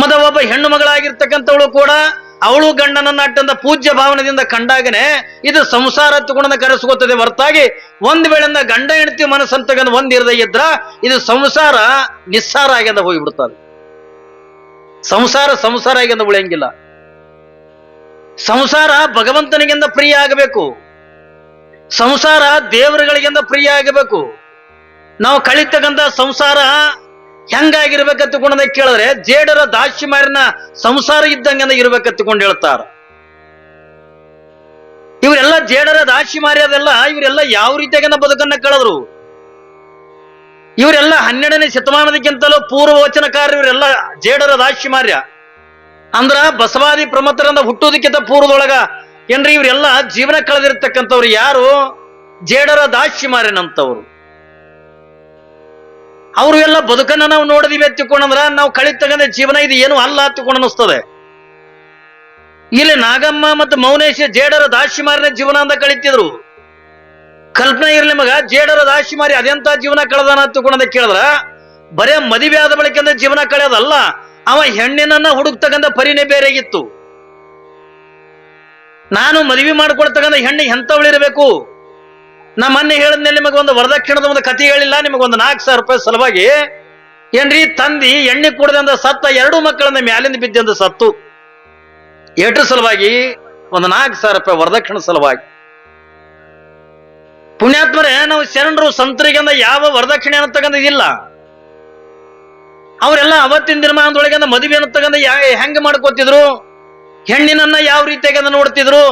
ಮದ ಒಬ್ಬ ಹೆಣ್ಣು ಮಗಳಾಗಿರ್ತಕ್ಕಂಥವಳು ಕೂಡ ಅವಳು ಗಂಡನನ್ನ ಅಟ್ಟಂತ ಪೂಜ್ಯ ಭಾವನೆಯಿಂದ ಕಂಡಾಗನೆ ಇದು ಸಂಸಾರ ತಗೊಂಡ ಕರೆಸ್ಕೋತದೆ. ಹೊರತಾಗಿ ಒಂದ್ ವೇಳೆಯಿಂದ ಗಂಡ ಹೆಂಡತಿ ಮನಸ್ಸಂತಗಂದ ಒಂದ್ ಇರದೇ ಇದ್ರ ಇದು ಸಂಸಾರ ನಿಸ್ಸಾರ ಆಗ್ಯದ ಹೋಗಿಬಿಡ್ತದೆ. ಸಂಸಾರ ಸಂಸಾರ ಆಗ್ಯದ ಉಳಿಯಂಗಿಲ್ಲ. ಸಂಸಾರ ಭಗವಂತನಿಗಿಂದ ಪ್ರಿಯ ಆಗಬೇಕು. ಸಂಸಾರ ದೇವರುಗಳಿಗಿಂದ ಪ್ರಿಯ ಆಗಬೇಕು. ನಾವು ಕಳಿತಕ್ಕಂಥ ಸಂಸಾರ ಹೆಂಗಾಗಿರ್ಬೇಕಂತ ಕೊಂಡ ಕೇಳಿದ್ರೆ ಜೇಡರ ದಾಶಿಮಾರಿನ ಸಂಸಾರ ಇದ್ದಂಗೆ ಇರ್ಬೇಕಂತಕೊಂಡು ಹೇಳ್ತಾರ. ಇವರೆಲ್ಲ ಜೇಡರ ದಾಶಿಮಾರಿ ಅದೆಲ್ಲ, ಇವರೆಲ್ಲ ಯಾವ ರೀತಿಯಾಗಿ ಬದುಕನ್ನ ಕೇಳಿದ್ರು? ಇವರೆಲ್ಲ ಹನ್ನೆರಡನೇ ಶತಮಾನದಕ್ಕಿಂತಲೂ ಪೂರ್ವ ವಚನಕಾರ ಇವರೆಲ್ಲ ಜೇಡರ ದಾಶಿಮಾರ್ಯ ಅಂದ್ರ ಬಸವಾದಿ ಪ್ರಮತರನ್ನ ಹುಟ್ಟುವುದಕ್ಕಿಂತ ಪೂರ್ವದೊಳಗ ಏನ್ರಿ ಇವರೆಲ್ಲ ಜೀವನ ಕಳೆದಿರ್ತಕ್ಕಂಥವ್ರು ಯಾರು? ಜೇಡರ ದಾಶಿಮಾರ್ಯನಂತವ್ರು ಅವರು ಎಲ್ಲ ಬದುಕನ್ನ ನಾವು ನೋಡಿದಿವಿ ಎತ್ತಿಕೊಂಡ್ರ ನಾವು ಕಳಿತಕ್ಕಂಥ ಜೀವನ ಇದು ಏನು ಅಲ್ಲ ಹತ್ತಿಕೊಂಡು ಅನಿಸ್ತದೆ ಇಲ್ಲಿ ನಾಗಮ್ಮ ಮತ್ತು ಮೌನೇಶ ಜೇಡರ ದಾಶಿಮಾರಿನ ಜೀವನ ಅಂತ ಕಳಿತಿದ್ರು. ಕಲ್ಪನೆ ಇರ್ಲಿ ಮಗ, ಜೇಡರ ದಾಶಿಮಾರಿ ಅದೆಂತ ಜೀವನ ಕಳೆದಾನ ಹತ್ತಿಕೊಂಡ ಕೇಳಿದ್ರ? ಬರೇ ಮದುವೆ ಆದ ಬಳಿಕ ಜೀವನ ಕಳೆಯೋದಲ್ಲ ಅವ ಹೆಣ್ಣಿನನ್ನ ಹುಡುಕ್ತಕ್ಕಂಥ ಪರಿನೇ ಬೇರೆಗಿತ್ತು. ನಾನು ಮದುವೆ ಮಾಡ್ಕೊಳ್ತಕ್ಕಂಥ ಹೆಣ್ಣು ಎಂತವಳಿರಬೇಕು? ನಾ ಮೊನ್ನೆ ನಿಮಗೆ ಒಂದು ವರದಕ್ಷಿಣದ ಒಂದು ಕಥೆ ಹೇಳಿಲ್ಲ, ನಿಮಗೊಂದು ನಾಲ್ಕು ಸಾವಿರ ರೂಪಾಯಿ ಸಲುವಾಗಿ. ಏನ್ರಿ, ತಂದಿ ಎಣ್ಣೆ ಕುಡ್ದಂದ ಸತ್ತ ಎರಡು ಮಕ್ಕಳನ್ನ ಮ್ಯಾಲಿಂದ ಬಿದ್ದಂದ ಸತ್ತು. ಎಟ್ರ ಸಲುವಾಗಿ? ಒಂದು ನಾಲ್ಕು ಸಾವಿರ ರೂಪಾಯಿ ವರದಕ್ಷಿಣ ಸಲುವಾಗಿ. ಪುಣ್ಯಾತ್ಮರೇ, ನಾವು ಶರಣರು ಸಂತರಿಗಂದ ಯಾವ ವರದಕ್ಷಿಣೆ ಅನ್ನತಕ್ಕಂಥದ್ದಿಲ್ಲ ಅವರೆಲ್ಲ ಅವತ್ತಿನ ದಿನಮಾನದೊಳಗೆ ಮದುವೆ ಅನ್ನತಕ್ಕಂಥ ಹೆಂಗ ಮಾಡ್ಕೋತಿದ್ರು? ಹೆಣ್ಣಿನನ್ನ ಯಾವ ರೀತಿಯಾಗಿ ನೋಡ್ತಿದ್ರು?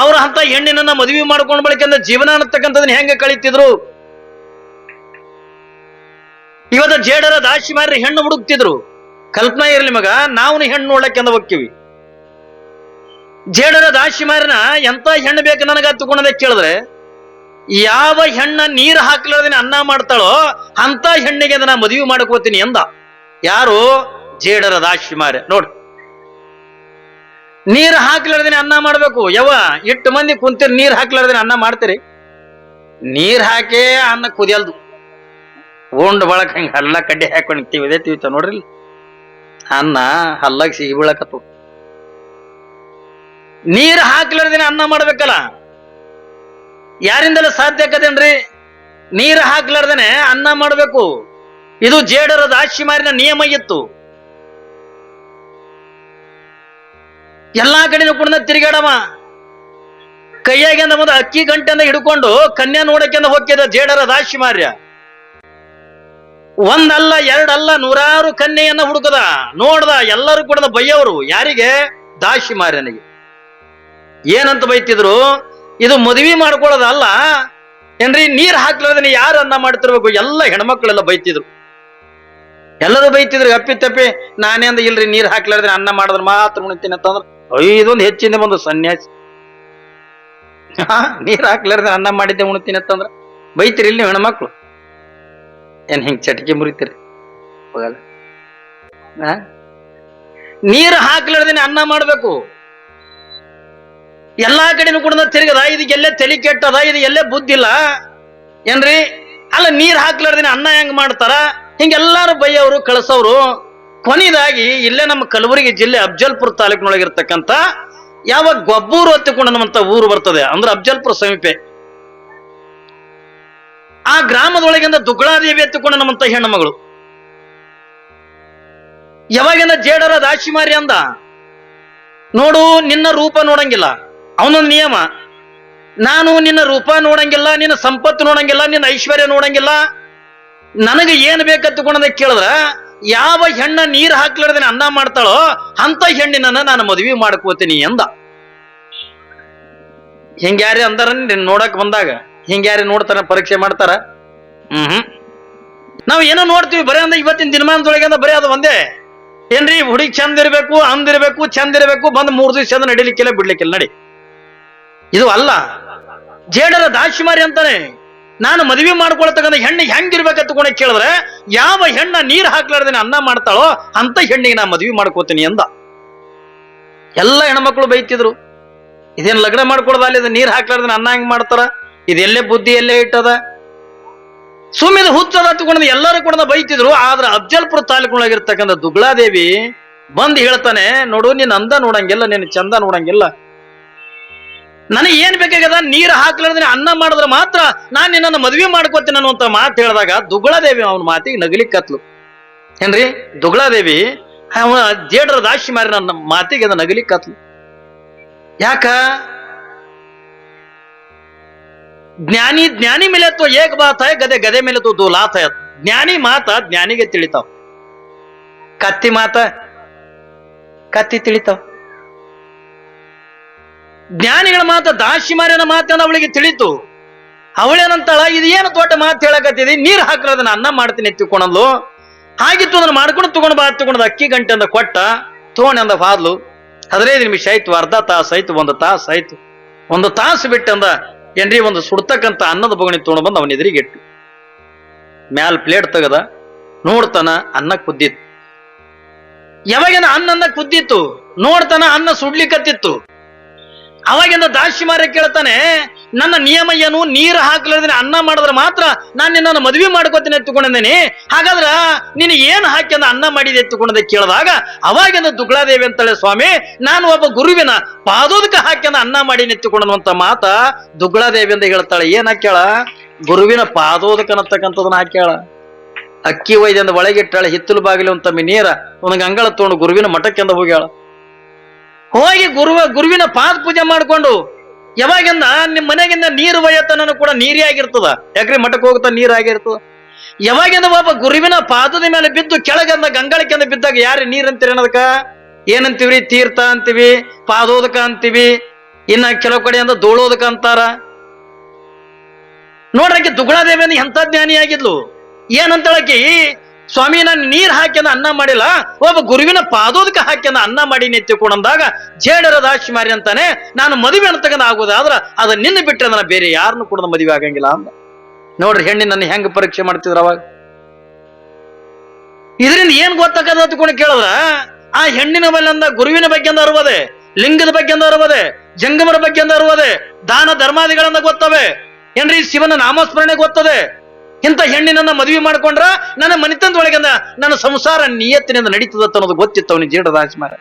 ಅವ್ರ ಅಂತ ಹೆಣ್ಣಿನನ್ನ ಮದುವೆ ಮಾಡ್ಕೊಂಡ್ ಬಳಿಕ ಜೀವನ ಅನ್ನತಕ್ಕಂಥದನ್ನ ಹೆಂಗ ಕಳೀತಿದ್ರು? ಇವತ್ತ ಜೇಡರ ದಾಶಿ ಮಾರಿ ಹೆಣ್ಣು ಹುಡುಕ್ತಿದ್ರು. ಕಲ್ಪನಾ ಇರಲಿ ಮಗ ನಾವು ಹೆಣ್ಣು ನೋಡಕ್ಕೆ ಅಂದ ಹೋಗ್ತೀವಿ. ಜೇಡರ ದಾಶಿ ಮಾರಿನ ಎಂತ ಹೆಣ್ಣು ಬೇಕು ನನಗ ತಗೊಂಡದ ಕೇಳಿದ್ರೆ, ಯಾವ ಹೆಣ್ಣ ನೀರು ಹಾಕ್ಲಾರ್ದಿನ ಅನ್ನ ಮಾಡ್ತಾಳೋ ಅಂತ ಹೆಣ್ಣಿಗೆ ಅದನ್ನ ಮದುವೆ ಮಾಡ್ಕೋತೀನಿ ಎಂದ ಯಾರು? ಜೇಡರ ದಾಶಿ ಮಾರಿ. ನೋಡ್. ನೀರು ಹಾಕ್ಲಾರ್ದಿನ ಅನ್ನ ಮಾಡ್ಬೇಕು. ಯವ ಇಟ್ಟು ಮಂದಿ ಕುಂತೀರಿ, ನೀರ್ ಹಾಕ್ಲಾರ್ದಿನ ಅನ್ನ ಮಾಡ್ತೀರಿ. ನೀರ್ ಹಾಕೇ ಅನ್ನ ಕುದಿಯಲ್ದು. ಉಂಡ್ ಬಳಕ ಹಂಗ ಹಲ್ಲ ಕಡ್ಡಿ ಹಾಕೊಂಡು ತಿವಿದೆ ತಿವಿತ ನೋಡ್ರಿ. ಅನ್ನ ಹಲ್ಲಾಗ ಸಿಗಿ ಬೀಳಕತ್ತು ನೀರ್ ಹಾಕ್ಲಾರ್ದಿನ ಅನ್ನ ಮಾಡ್ಬೇಕಲ್ಲ? ಯಾರಿಂದಲೂ ಸಾಧ್ಯ ಆಕತೇನ್ರಿ? ನೀರು ಹಾಕ್ಲಾರ್ದೇನೆ ಅನ್ನ ಮಾಡಬೇಕು. ಇದು ಜೇಡರ ದಾಶಿ ಮಾರಿನ ನಿಯಮ ಇತ್ತು. ಎಲ್ಲಾ ಕಡೆನೂ ಕೂಡ ತಿರುಗಾಡವ ಕೈಯಾಗಿಂದ ಮುಂದೆ ಅಕ್ಕಿ ಗಂಟೆಯಿಂದ ಹಿಡ್ಕೊಂಡು ಕನ್ಯಾ ನೋಡಕ್ಕಿಂದ ಹೋಗ್ತಿದ್ದ ಜೇಡರ ದಾಶಿ ಮಾರ್ಯ ಒಂದಲ್ಲ, ಎರಡಲ್ಲ, ನೂರಾರು ಕನ್ಯೆಯನ್ನ ಹುಡುಕದ. ನೋಡ್ದ ಎಲ್ಲರೂ ಕೂಡ ಬೈಯವರು. ಯಾರಿಗೆ? ದಾಶಿ ಮಾರ್ಯನಿಗೆ ಏನಂತ ಬೈತಿದ್ರು? ಇದು ಮದುವೆ ಮಾಡ್ಕೊಳ್ಳೋದಲ್ಲ ಏನ್ರಿ, ನೀರ್ ಹಾಕ್ಲಾರ್ದೇನೆ ಯಾರು ಅನ್ನ ಮಾಡ್ತಿರ್ಬೇಕು? ಎಲ್ಲ ಹೆಣ್ಮಕ್ಳೆಲ್ಲ ಬೈತಿದ್ರು. ಎಲ್ಲರೂ ಬೈತಿದ್ರು, ಅಪ್ಪಿ ತಪ್ಪಿ. ನಾನೇ ಅಂದ, ಇಲ್ರಿ, ನೀರ್ ಹಾಕ್ಲಾರ್ದ್ರೆ ಅನ್ನ ಮಾಡಿದ್ರೆ ಮಾತ್ರ ಉಣ್ತೀನಿ ಅಂತಂದ್ರ. ಇದೊಂದು ಹೆಚ್ಚಿಂದ ಬಂದು ಸನ್ಯಾಸಿ. ನೀರ್ ಹಾಕ್ಲಾರ್ದೆ ಅನ್ನ ಮಾಡಿದ್ದೆ ಉಣ್ತೀನಿ ಅಂತಂದ್ರ, ಬೈತಿರಿ ಇಲ್ಲಿ ಹೆಣ್ಮಕ್ಳು? ಏನ್ ಹಿಂಗ್ ಚಟಕಿ ಮುರಿತೀರಿ? ಹೋಗಲ್ಲ? ನೀರ್ ಹಾಕ್ಲಾರ್ದೇನೆ ಅನ್ನ ಮಾಡ್ಬೇಕು. ಎಲ್ಲಾ ಕಡೆನೂ ಕೂಡ ತಿರುಗದ ಇದಕ್ಕೆ ಎಲ್ಲೇ ತಲೆ ಕೆಟ್ಟದ, ಇದು ಎಲ್ಲೇ ಬುದ್ಧಿ ಇಲ್ಲ. ಏನ್ರಿ? ಅಲ್ಲ, ನೀರ್ ಹಾಕ್ಲಾರ್ದೇನೆ ಅನ್ನ ಹೆಂಗ್ ಮಾಡ್ತಾರ? ಹಿಂಗೆಲ್ಲಾರು ಬೈಯವರು ಕಳಿಸೋರು ಕೊನೆಯದಾಗಿ ಇಲ್ಲೇ ನಮ್ಮ ಕಲಬುರಗಿ ಜಿಲ್ಲೆ ಅಫ್ಜಲ್ಪುರ ತಾಲೂಕಿನೊಳಗಿರ್ತಕ್ಕಂಥ ಯಾವ ಗೊಬ್ಬೂರು ಹತ್ತಿಕೊಂಡಂತ ಊರು ಬರ್ತದೆ ಅಂದ್ರೆ ಅಫ್ಜಲ್ಪುರ ಸಮೀಪೆ. ಆ ಗ್ರಾಮದೊಳಗಿಂದ ದುಗ್ಗಳಾದೇವಿ ಎತ್ತಿಕೊಂಡ ನಮ್ಮಂತ ಹೆಣ್ಣು ಮಗಳು. ಯಾವಾಗಿಂದ ಜೇಡರ ದಾಶಿಮಾರಿ ಅಂದ, ನೋಡು ನಿನ್ನ ರೂಪ ನೋಡಂಗಿಲ್ಲ, ಅವನೊಂದು ನಿಯಮ, ನಾನು ನಿನ್ನ ರೂಪ ನೋಡಂಗಿಲ್ಲ, ನಿನ್ನ ಸಂಪತ್ತು ನೋಡಂಗಿಲ್ಲ, ನಿನ್ನ ಐಶ್ವರ್ಯ ನೋಡಂಗಿಲ್ಲ, ನನಗೆ ಏನ್ ಬೇಕಂತಕೊಂಡ ಕೇಳಿದ್ರ ಯಾವ ಹೆಣ್ಣ ನೀರ್ ಹಾಕ್ಲಾರ್ದೇನೆ ಅನ್ನ ಮಾಡ್ತಾಳೋ ಅಂತ ಹೆಣ್ಣಿನನ್ನ ನಾನು ಮದುವೆ ಮಾಡ್ಕೋತೀನಿ ಎಂದ. ಹಿಂಗ್ಯಾರಿ ಅಂದಾರ ನೋಡಕ್ ಬಂದಾಗ, ಹಿಂಗ್ಯಾರಿ ನೋಡ್ತಾರ, ಪರೀಕ್ಷೆ ಮಾಡ್ತಾರ? ಹ್ಮ್. ಹ್ಮ್ ನಾವ್ ಏನೋ ನೋಡ್ತೀವಿ, ಬರೇ ಅಂದ ಇವತ್ತಿನ ದಿನಮಾನದೊಳಗೆ ಅಂದ ಬರೀ ಅದು ಒಂದೇ. ಏನ್ರಿ, ಹುಡುಗಿ ಚಂದ ಇರ್ಬೇಕು ಅಂದಿರ್ಬೇಕು ಚಂದ ಇರಬೇಕು, ಬಂದ್ ಮೂರ್ ದಿವಸ ಚಂದ ನಡಿಲಿಕ್ಕಿಲ್ಲ, ಬಿಡ್ಲಿಕ್ಕಿಲ್ಲ, ನಡಿ. ಇದು ಅಲ್ಲ. ಜೇಡರ ದಾಶಿಮಾರಿ ಅಂತಾನೆ. ನಾನು ಮದುವೆ ಮಾಡ್ಕೊಳ್ತಕ್ಕಂಥ ಹೆಣ್ಣು ಹೆಂಗಿರ್ಬೇಕಂತ ಕೇಳಿದ್ರೆ, ಯಾವ ಹೆಣ್ಣ ನೀರ್ ಹಾಕ್ಲಾರ್ದೇನೆ ಅನ್ನ ಮಾಡ್ತಾಳೋ ಅಂತ ಹೆಣ್ಣಿಗೆ ನಾ ಮದುವೆ ಮಾಡ್ಕೋತೀನಿ ಅಂದ. ಎಲ್ಲ ಹೆಣ್ಮಕ್ಳು ಬೈತಿದ್ರು. ಇದೇನು ಲಗ್ನ ಮಾಡ್ಕೊಡ್ದ ಅಲ್ಲಿ ಇದು ನೀರ್ ಹಾಕ್ಲಾರ್ದೇನೆ ಅನ್ನ ಹೆಂಗ್ ಮಾಡ್ತಾರ? ಇದೆಲ್ಲೇ ಬುದ್ಧಿ ಎಲ್ಲೇ ಇಟ್ಟದ? ಸುಮ್ಮನೆ ಹುಚ್ಚದ ಹತ್ಕೊಂಡು ಎಲ್ಲರೂ ಕೂಡ ಬೈತಿದ್ರು, ಆದ್ರೆ ಅಫ್ಜಲ್ಪುರ ತಾಲೂಕಿನೊಳಗಿರ್ತಕ್ಕಂಥ ದುಗ್ಲಾದೇವಿ ಬಂದ್ ಹೇಳ್ತಾನೆ, ನೋಡು ನೀನ್ ಅಂದ ನೋಡಂಗಿಲ್ಲ ನಿನ್ನ ಚಂದ ನೋಡಂಗಿಲ್ಲ. ನನಗೆ ಏನ್ ಬೇಕಾಗದ ನೀರು ಹಾಕ್ಲಾರ್ದ್ರೆ ಅನ್ನ ಮಾಡಿದ್ರೆ ಮಾತ್ರ ನಾನು ನಿನ್ನನ್ನು ಮದ್ವೆ ಮಾಡ್ಕೋತೀನಿ ಅನ್ನುವಂತ ಮಾತು ಹೇಳಿದಾಗ ದುಗ್ಲಾದೇವಿ ಅವನ ಮಾತಿಗೆ ನಗಲಿಕ್ಕತ್ಲು ಏನ್ರಿ? ದುಗ್ಲಾದೇವಿ ಅವ ಜೇಡ್ರ ದಾಶಿ ಮಾರಿ ನನ್ನ ಮಾತಿಗೆ ಅದು ನಗಲಿಕ್ಕತ್ಲು ಯಾಕ? ಜ್ಞಾನಿ ಜ್ಞಾನಿ ಮೇಲೆ ತೋ ಏಕ ಬಾತ ಹೈ ಗದೆ ಗದೆ ಮೇಲೆ ತೋ ದೋ ಜ್ಞಾನಿ ಮಾತ ಜ್ಞಾನಿಗೆ ತಿಳಿತಾವ. ಕತ್ತಿ ಮಾತ ಕತ್ತಿ ತಿಳಿತಾವ್. ಜ್ಞಾನಿಗಳ ಮಾತು ದಾಶಿಮಾರಿನ ಮಾತನ್ನು ಅವಳಿಗೆ ತಿಳಿತು. ಅವಳೇನಂತಾಳ ಇದೇನು ದೊಡ್ಡ ಮಾತು ಹೇಳಕತ್ತಿದಿ? ನೀರು ಹಾಕಿರೋದ ಅನ್ನ ಮಾಡ್ತೀನಿ ಎತ್ತಿಕೊಂಡಂದು ಹಾಗಿತ್ತು ಅದನ್ನ ಮಾಡ್ಕೊಂಡು ತಗೊಂಡು ಬಾ ತಗೊಂಡು ಅಕ್ಕಿ ಗಂಟೆ ಅಂದ ಕೊಟ್ಟ ತಗೊಂಡು ಅಂದ ಫಾದ್ಲು ಹದಿನೈದು ನಿಮಿಷ ಆಯ್ತು, ಅರ್ಧ ತಾಸು ಆಯ್ತು, ಒಂದು ತಾಸು ಆಯ್ತು. ಒಂದು ತಾಸು ಬಿಟ್ಟಂದ ಏನ್ರಿ ಒಂದು ಸುಡ್ತಕ್ಕಂತ ಅನ್ನದ ಬಗಣಿ ತೊಗೊಂಡು ಬಂದು ಅವನ ಎದುರಿಗೆ ಇಟ್ಟು ಮ್ಯಾಲ್ ಪ್ಲೇಟ್ ತೆಗದ, ನೋಡ್ತಾನ ಅನ್ನ ಕುದ್ದಿತ್ತು. ಯಾವಾಗಿನ ಅನ್ನ ಕುದ್ದಿತ್ತು, ನೋಡ್ತಾನ ಅನ್ನ ಸುಡ್ಲಿಕ್ಕತ್ತಿತ್ತು ಅವಾಗಿಂದ ದಾಶಿಮಾರ್ಯ ಮಾರ ಕೇಳ್ತಾನೆ, ನನ್ನ ನಿಯಮ ಏನು? ನೀರು ಹಾಕ್ಲಾರ್ದೇನೆ ಅನ್ನ ಮಾಡಿದ್ರೆ ಮಾತ್ರ ನಾನು ನಿನ್ನನ್ನು ಮದುವೆ ಮಾಡ್ಕೋತೀನಿ ಎತ್ತುಕೊಂಡಿದ್ದೇನೆ ಹಾಗಾದ್ರ ನೀನು ಏನು ಹಾಕಿ ಅಂದ ಅನ್ನ ಮಾಡಿದೆ ಎತ್ತುಕೊಂಡೆ ಕೇಳಿದಾಗ, ಅವಾಗಿಂದ ದುಗ್ಳಾದೇವಿ ಅಂತಳೆ ಸ್ವಾಮಿ, ನಾನು ಒಬ್ಬ ಗುರುವಿನ ಪಾದೋದಕ ಹಾಕಿ ಅನ್ನ ಮಾಡಿ ಎತ್ತುಕೊಂಡಂತ ಮಾತ ದುಗ್ಲಾದೇವಿ ಅಂತ ಹೇಳ್ತಾಳೆ. ಏನ್ ಹಾಕ್ಯಾಳ? ಗುರುವಿನ ಪಾದೋದಕ ಅನ್ನತಕ್ಕಂಥದನ್ನ ಹಾಕ್ಯಾಳ. ಅಕ್ಕಿ ಒಯ್ದಿಂದ ಒಳಗಿಟ್ಟಾಳೆ, ಹಿತ್ತಲು ಬಾಗಿಲು ಅಂತ ನೀರ ಒಂದ್ ಅಂಗಳ ತಗೊಂಡು ಗುರುವಿನ ಮಠಕ್ಕೆಂದ ಹೋಗ್ಯಾಳ. ಹೋಗಿ ಗುರುವ ಗುರುವಿನ ಪಾದ ಪೂಜೆ ಮಾಡಿಕೊಂಡು ಯಾವಾಗಿಂದ ನಿಮ್ಮ ಮನೆಗಿಂದ ನೀರು ಒಯ್ಯತನೂ ಕೂಡ ನೀರೇ ಆಗಿರ್ತದ. ಯಾಕ್ರಿ ಮಠಕ್ಕೆ ಹೋಗ್ತಾ ನೀರ್ ಆಗಿರ್ತದ? ಯಾವಾಗಿಂದ ಒಬ್ಬ ಗುರುವಿನ ಪಾದದ ಮೇಲೆ ಬಿದ್ದು ಕೆಳಗಂದ ಗಂಗಾಳಿಕೆಂದ ಬಿದ್ದಾಗ ಯಾರು ನೀರ್ ಅಂತೀರಿ ಅನ್ನೋದಕ್ಕ? ಏನಂತೀವ್ರಿ? ತೀರ್ಥ ಅಂತೀವಿ, ಪಾದೋದಕ ಅಂತೀವಿ, ಇನ್ನ ಕೆಲವು ಕಡೆ ಅಂದ ಧೂಳೋದಕ ಅಂತಾರ. ನೋಡ್ರಕ್ಕೆ ದುಗುಳಾದೇವಿ ಅಂದ್ರೆ ಎಂತ ಜ್ಞಾನಿ ಆಗಿದ್ಲು ಏನಂತಳಕಿ ಸ್ವಾಮಿ, ನಾನು ನೀರ್ ಹಾಕ್ಯನ ಅನ್ನ ಮಾಡಿಲ್ಲ. ಒಬ್ಬ ಗುರುವಿನ ಪಾದೋದಕ ಹಾಕ್ಯನ ಅನ್ನ ಮಾಡಿ ನೆತ್ತಿಕೊಂಡಂದಾಗ ಜೇಡರ ದಾಶಿ ಮಾರಿ ಅಂತಾನೆ, ನಾನು ಮದುವೆ ಅಂತಕ್ಕಂಥ ಆಗೋದಾದ್ರ ಅದ ನಿನ್ನ ಬಿಟ್ಟರೆ ನಾನು ಬೇರೆ ಯಾರನ್ನು ಕೂಡ ಮದುವೆ ಆಗಂಗಿಲ್ಲ ಅಂದ. ನೋಡ್ರಿ, ಹೆಣ್ಣಿನ ಹೆಂಗ್ ಪರೀಕ್ಷೆ ಮಾಡ್ತಿದ್ರ ಅವಾಗ. ಇದರಿಂದ ಏನ್ ಗೊತ್ತಾಗದ ಅಂದ್ಕೊಂಡು ಕೇಳಿದ್ರ, ಆ ಹೆಣ್ಣಿನ ಮೇಲೆ ಅಂದ, ಗುರುವಿನ ಬಗ್ಗೆ ಅಂದ ಅರುವದೆ, ಲಿಂಗದ ಬಗ್ಗೆ ಅಂದ ಅರುವದೆ, ಜಂಗಮರ ಬಗ್ಗೆ ಅಂದ ಅರುವದೆ, ದಾನ ಧರ್ಮಾದಿಗಳನ್ನ ಗೊತ್ತವೆ. ಏನ್ರಿ, ಶಿವನ ನಾಮಸ್ಮರಣೆ ಗೊತ್ತದೆ. ಇಂಥ ಹೆಣ್ಣಿನನ್ನ ಮದುವೆ ಮಾಡ್ಕೊಂಡ್ರ ನನ್ನ ಮನಿತನದೊಳಗಿಂದ ನನ್ನ ಸಂಸಾರ ನಿಯತ್ತಿನಿಂದ ನಡೀತದತ್ತ ಅನ್ನೋದು ಗೊತ್ತಿತ್ತು ಅವನಿಗೆ ಜೇಡ ದಾಸಿಮಾರ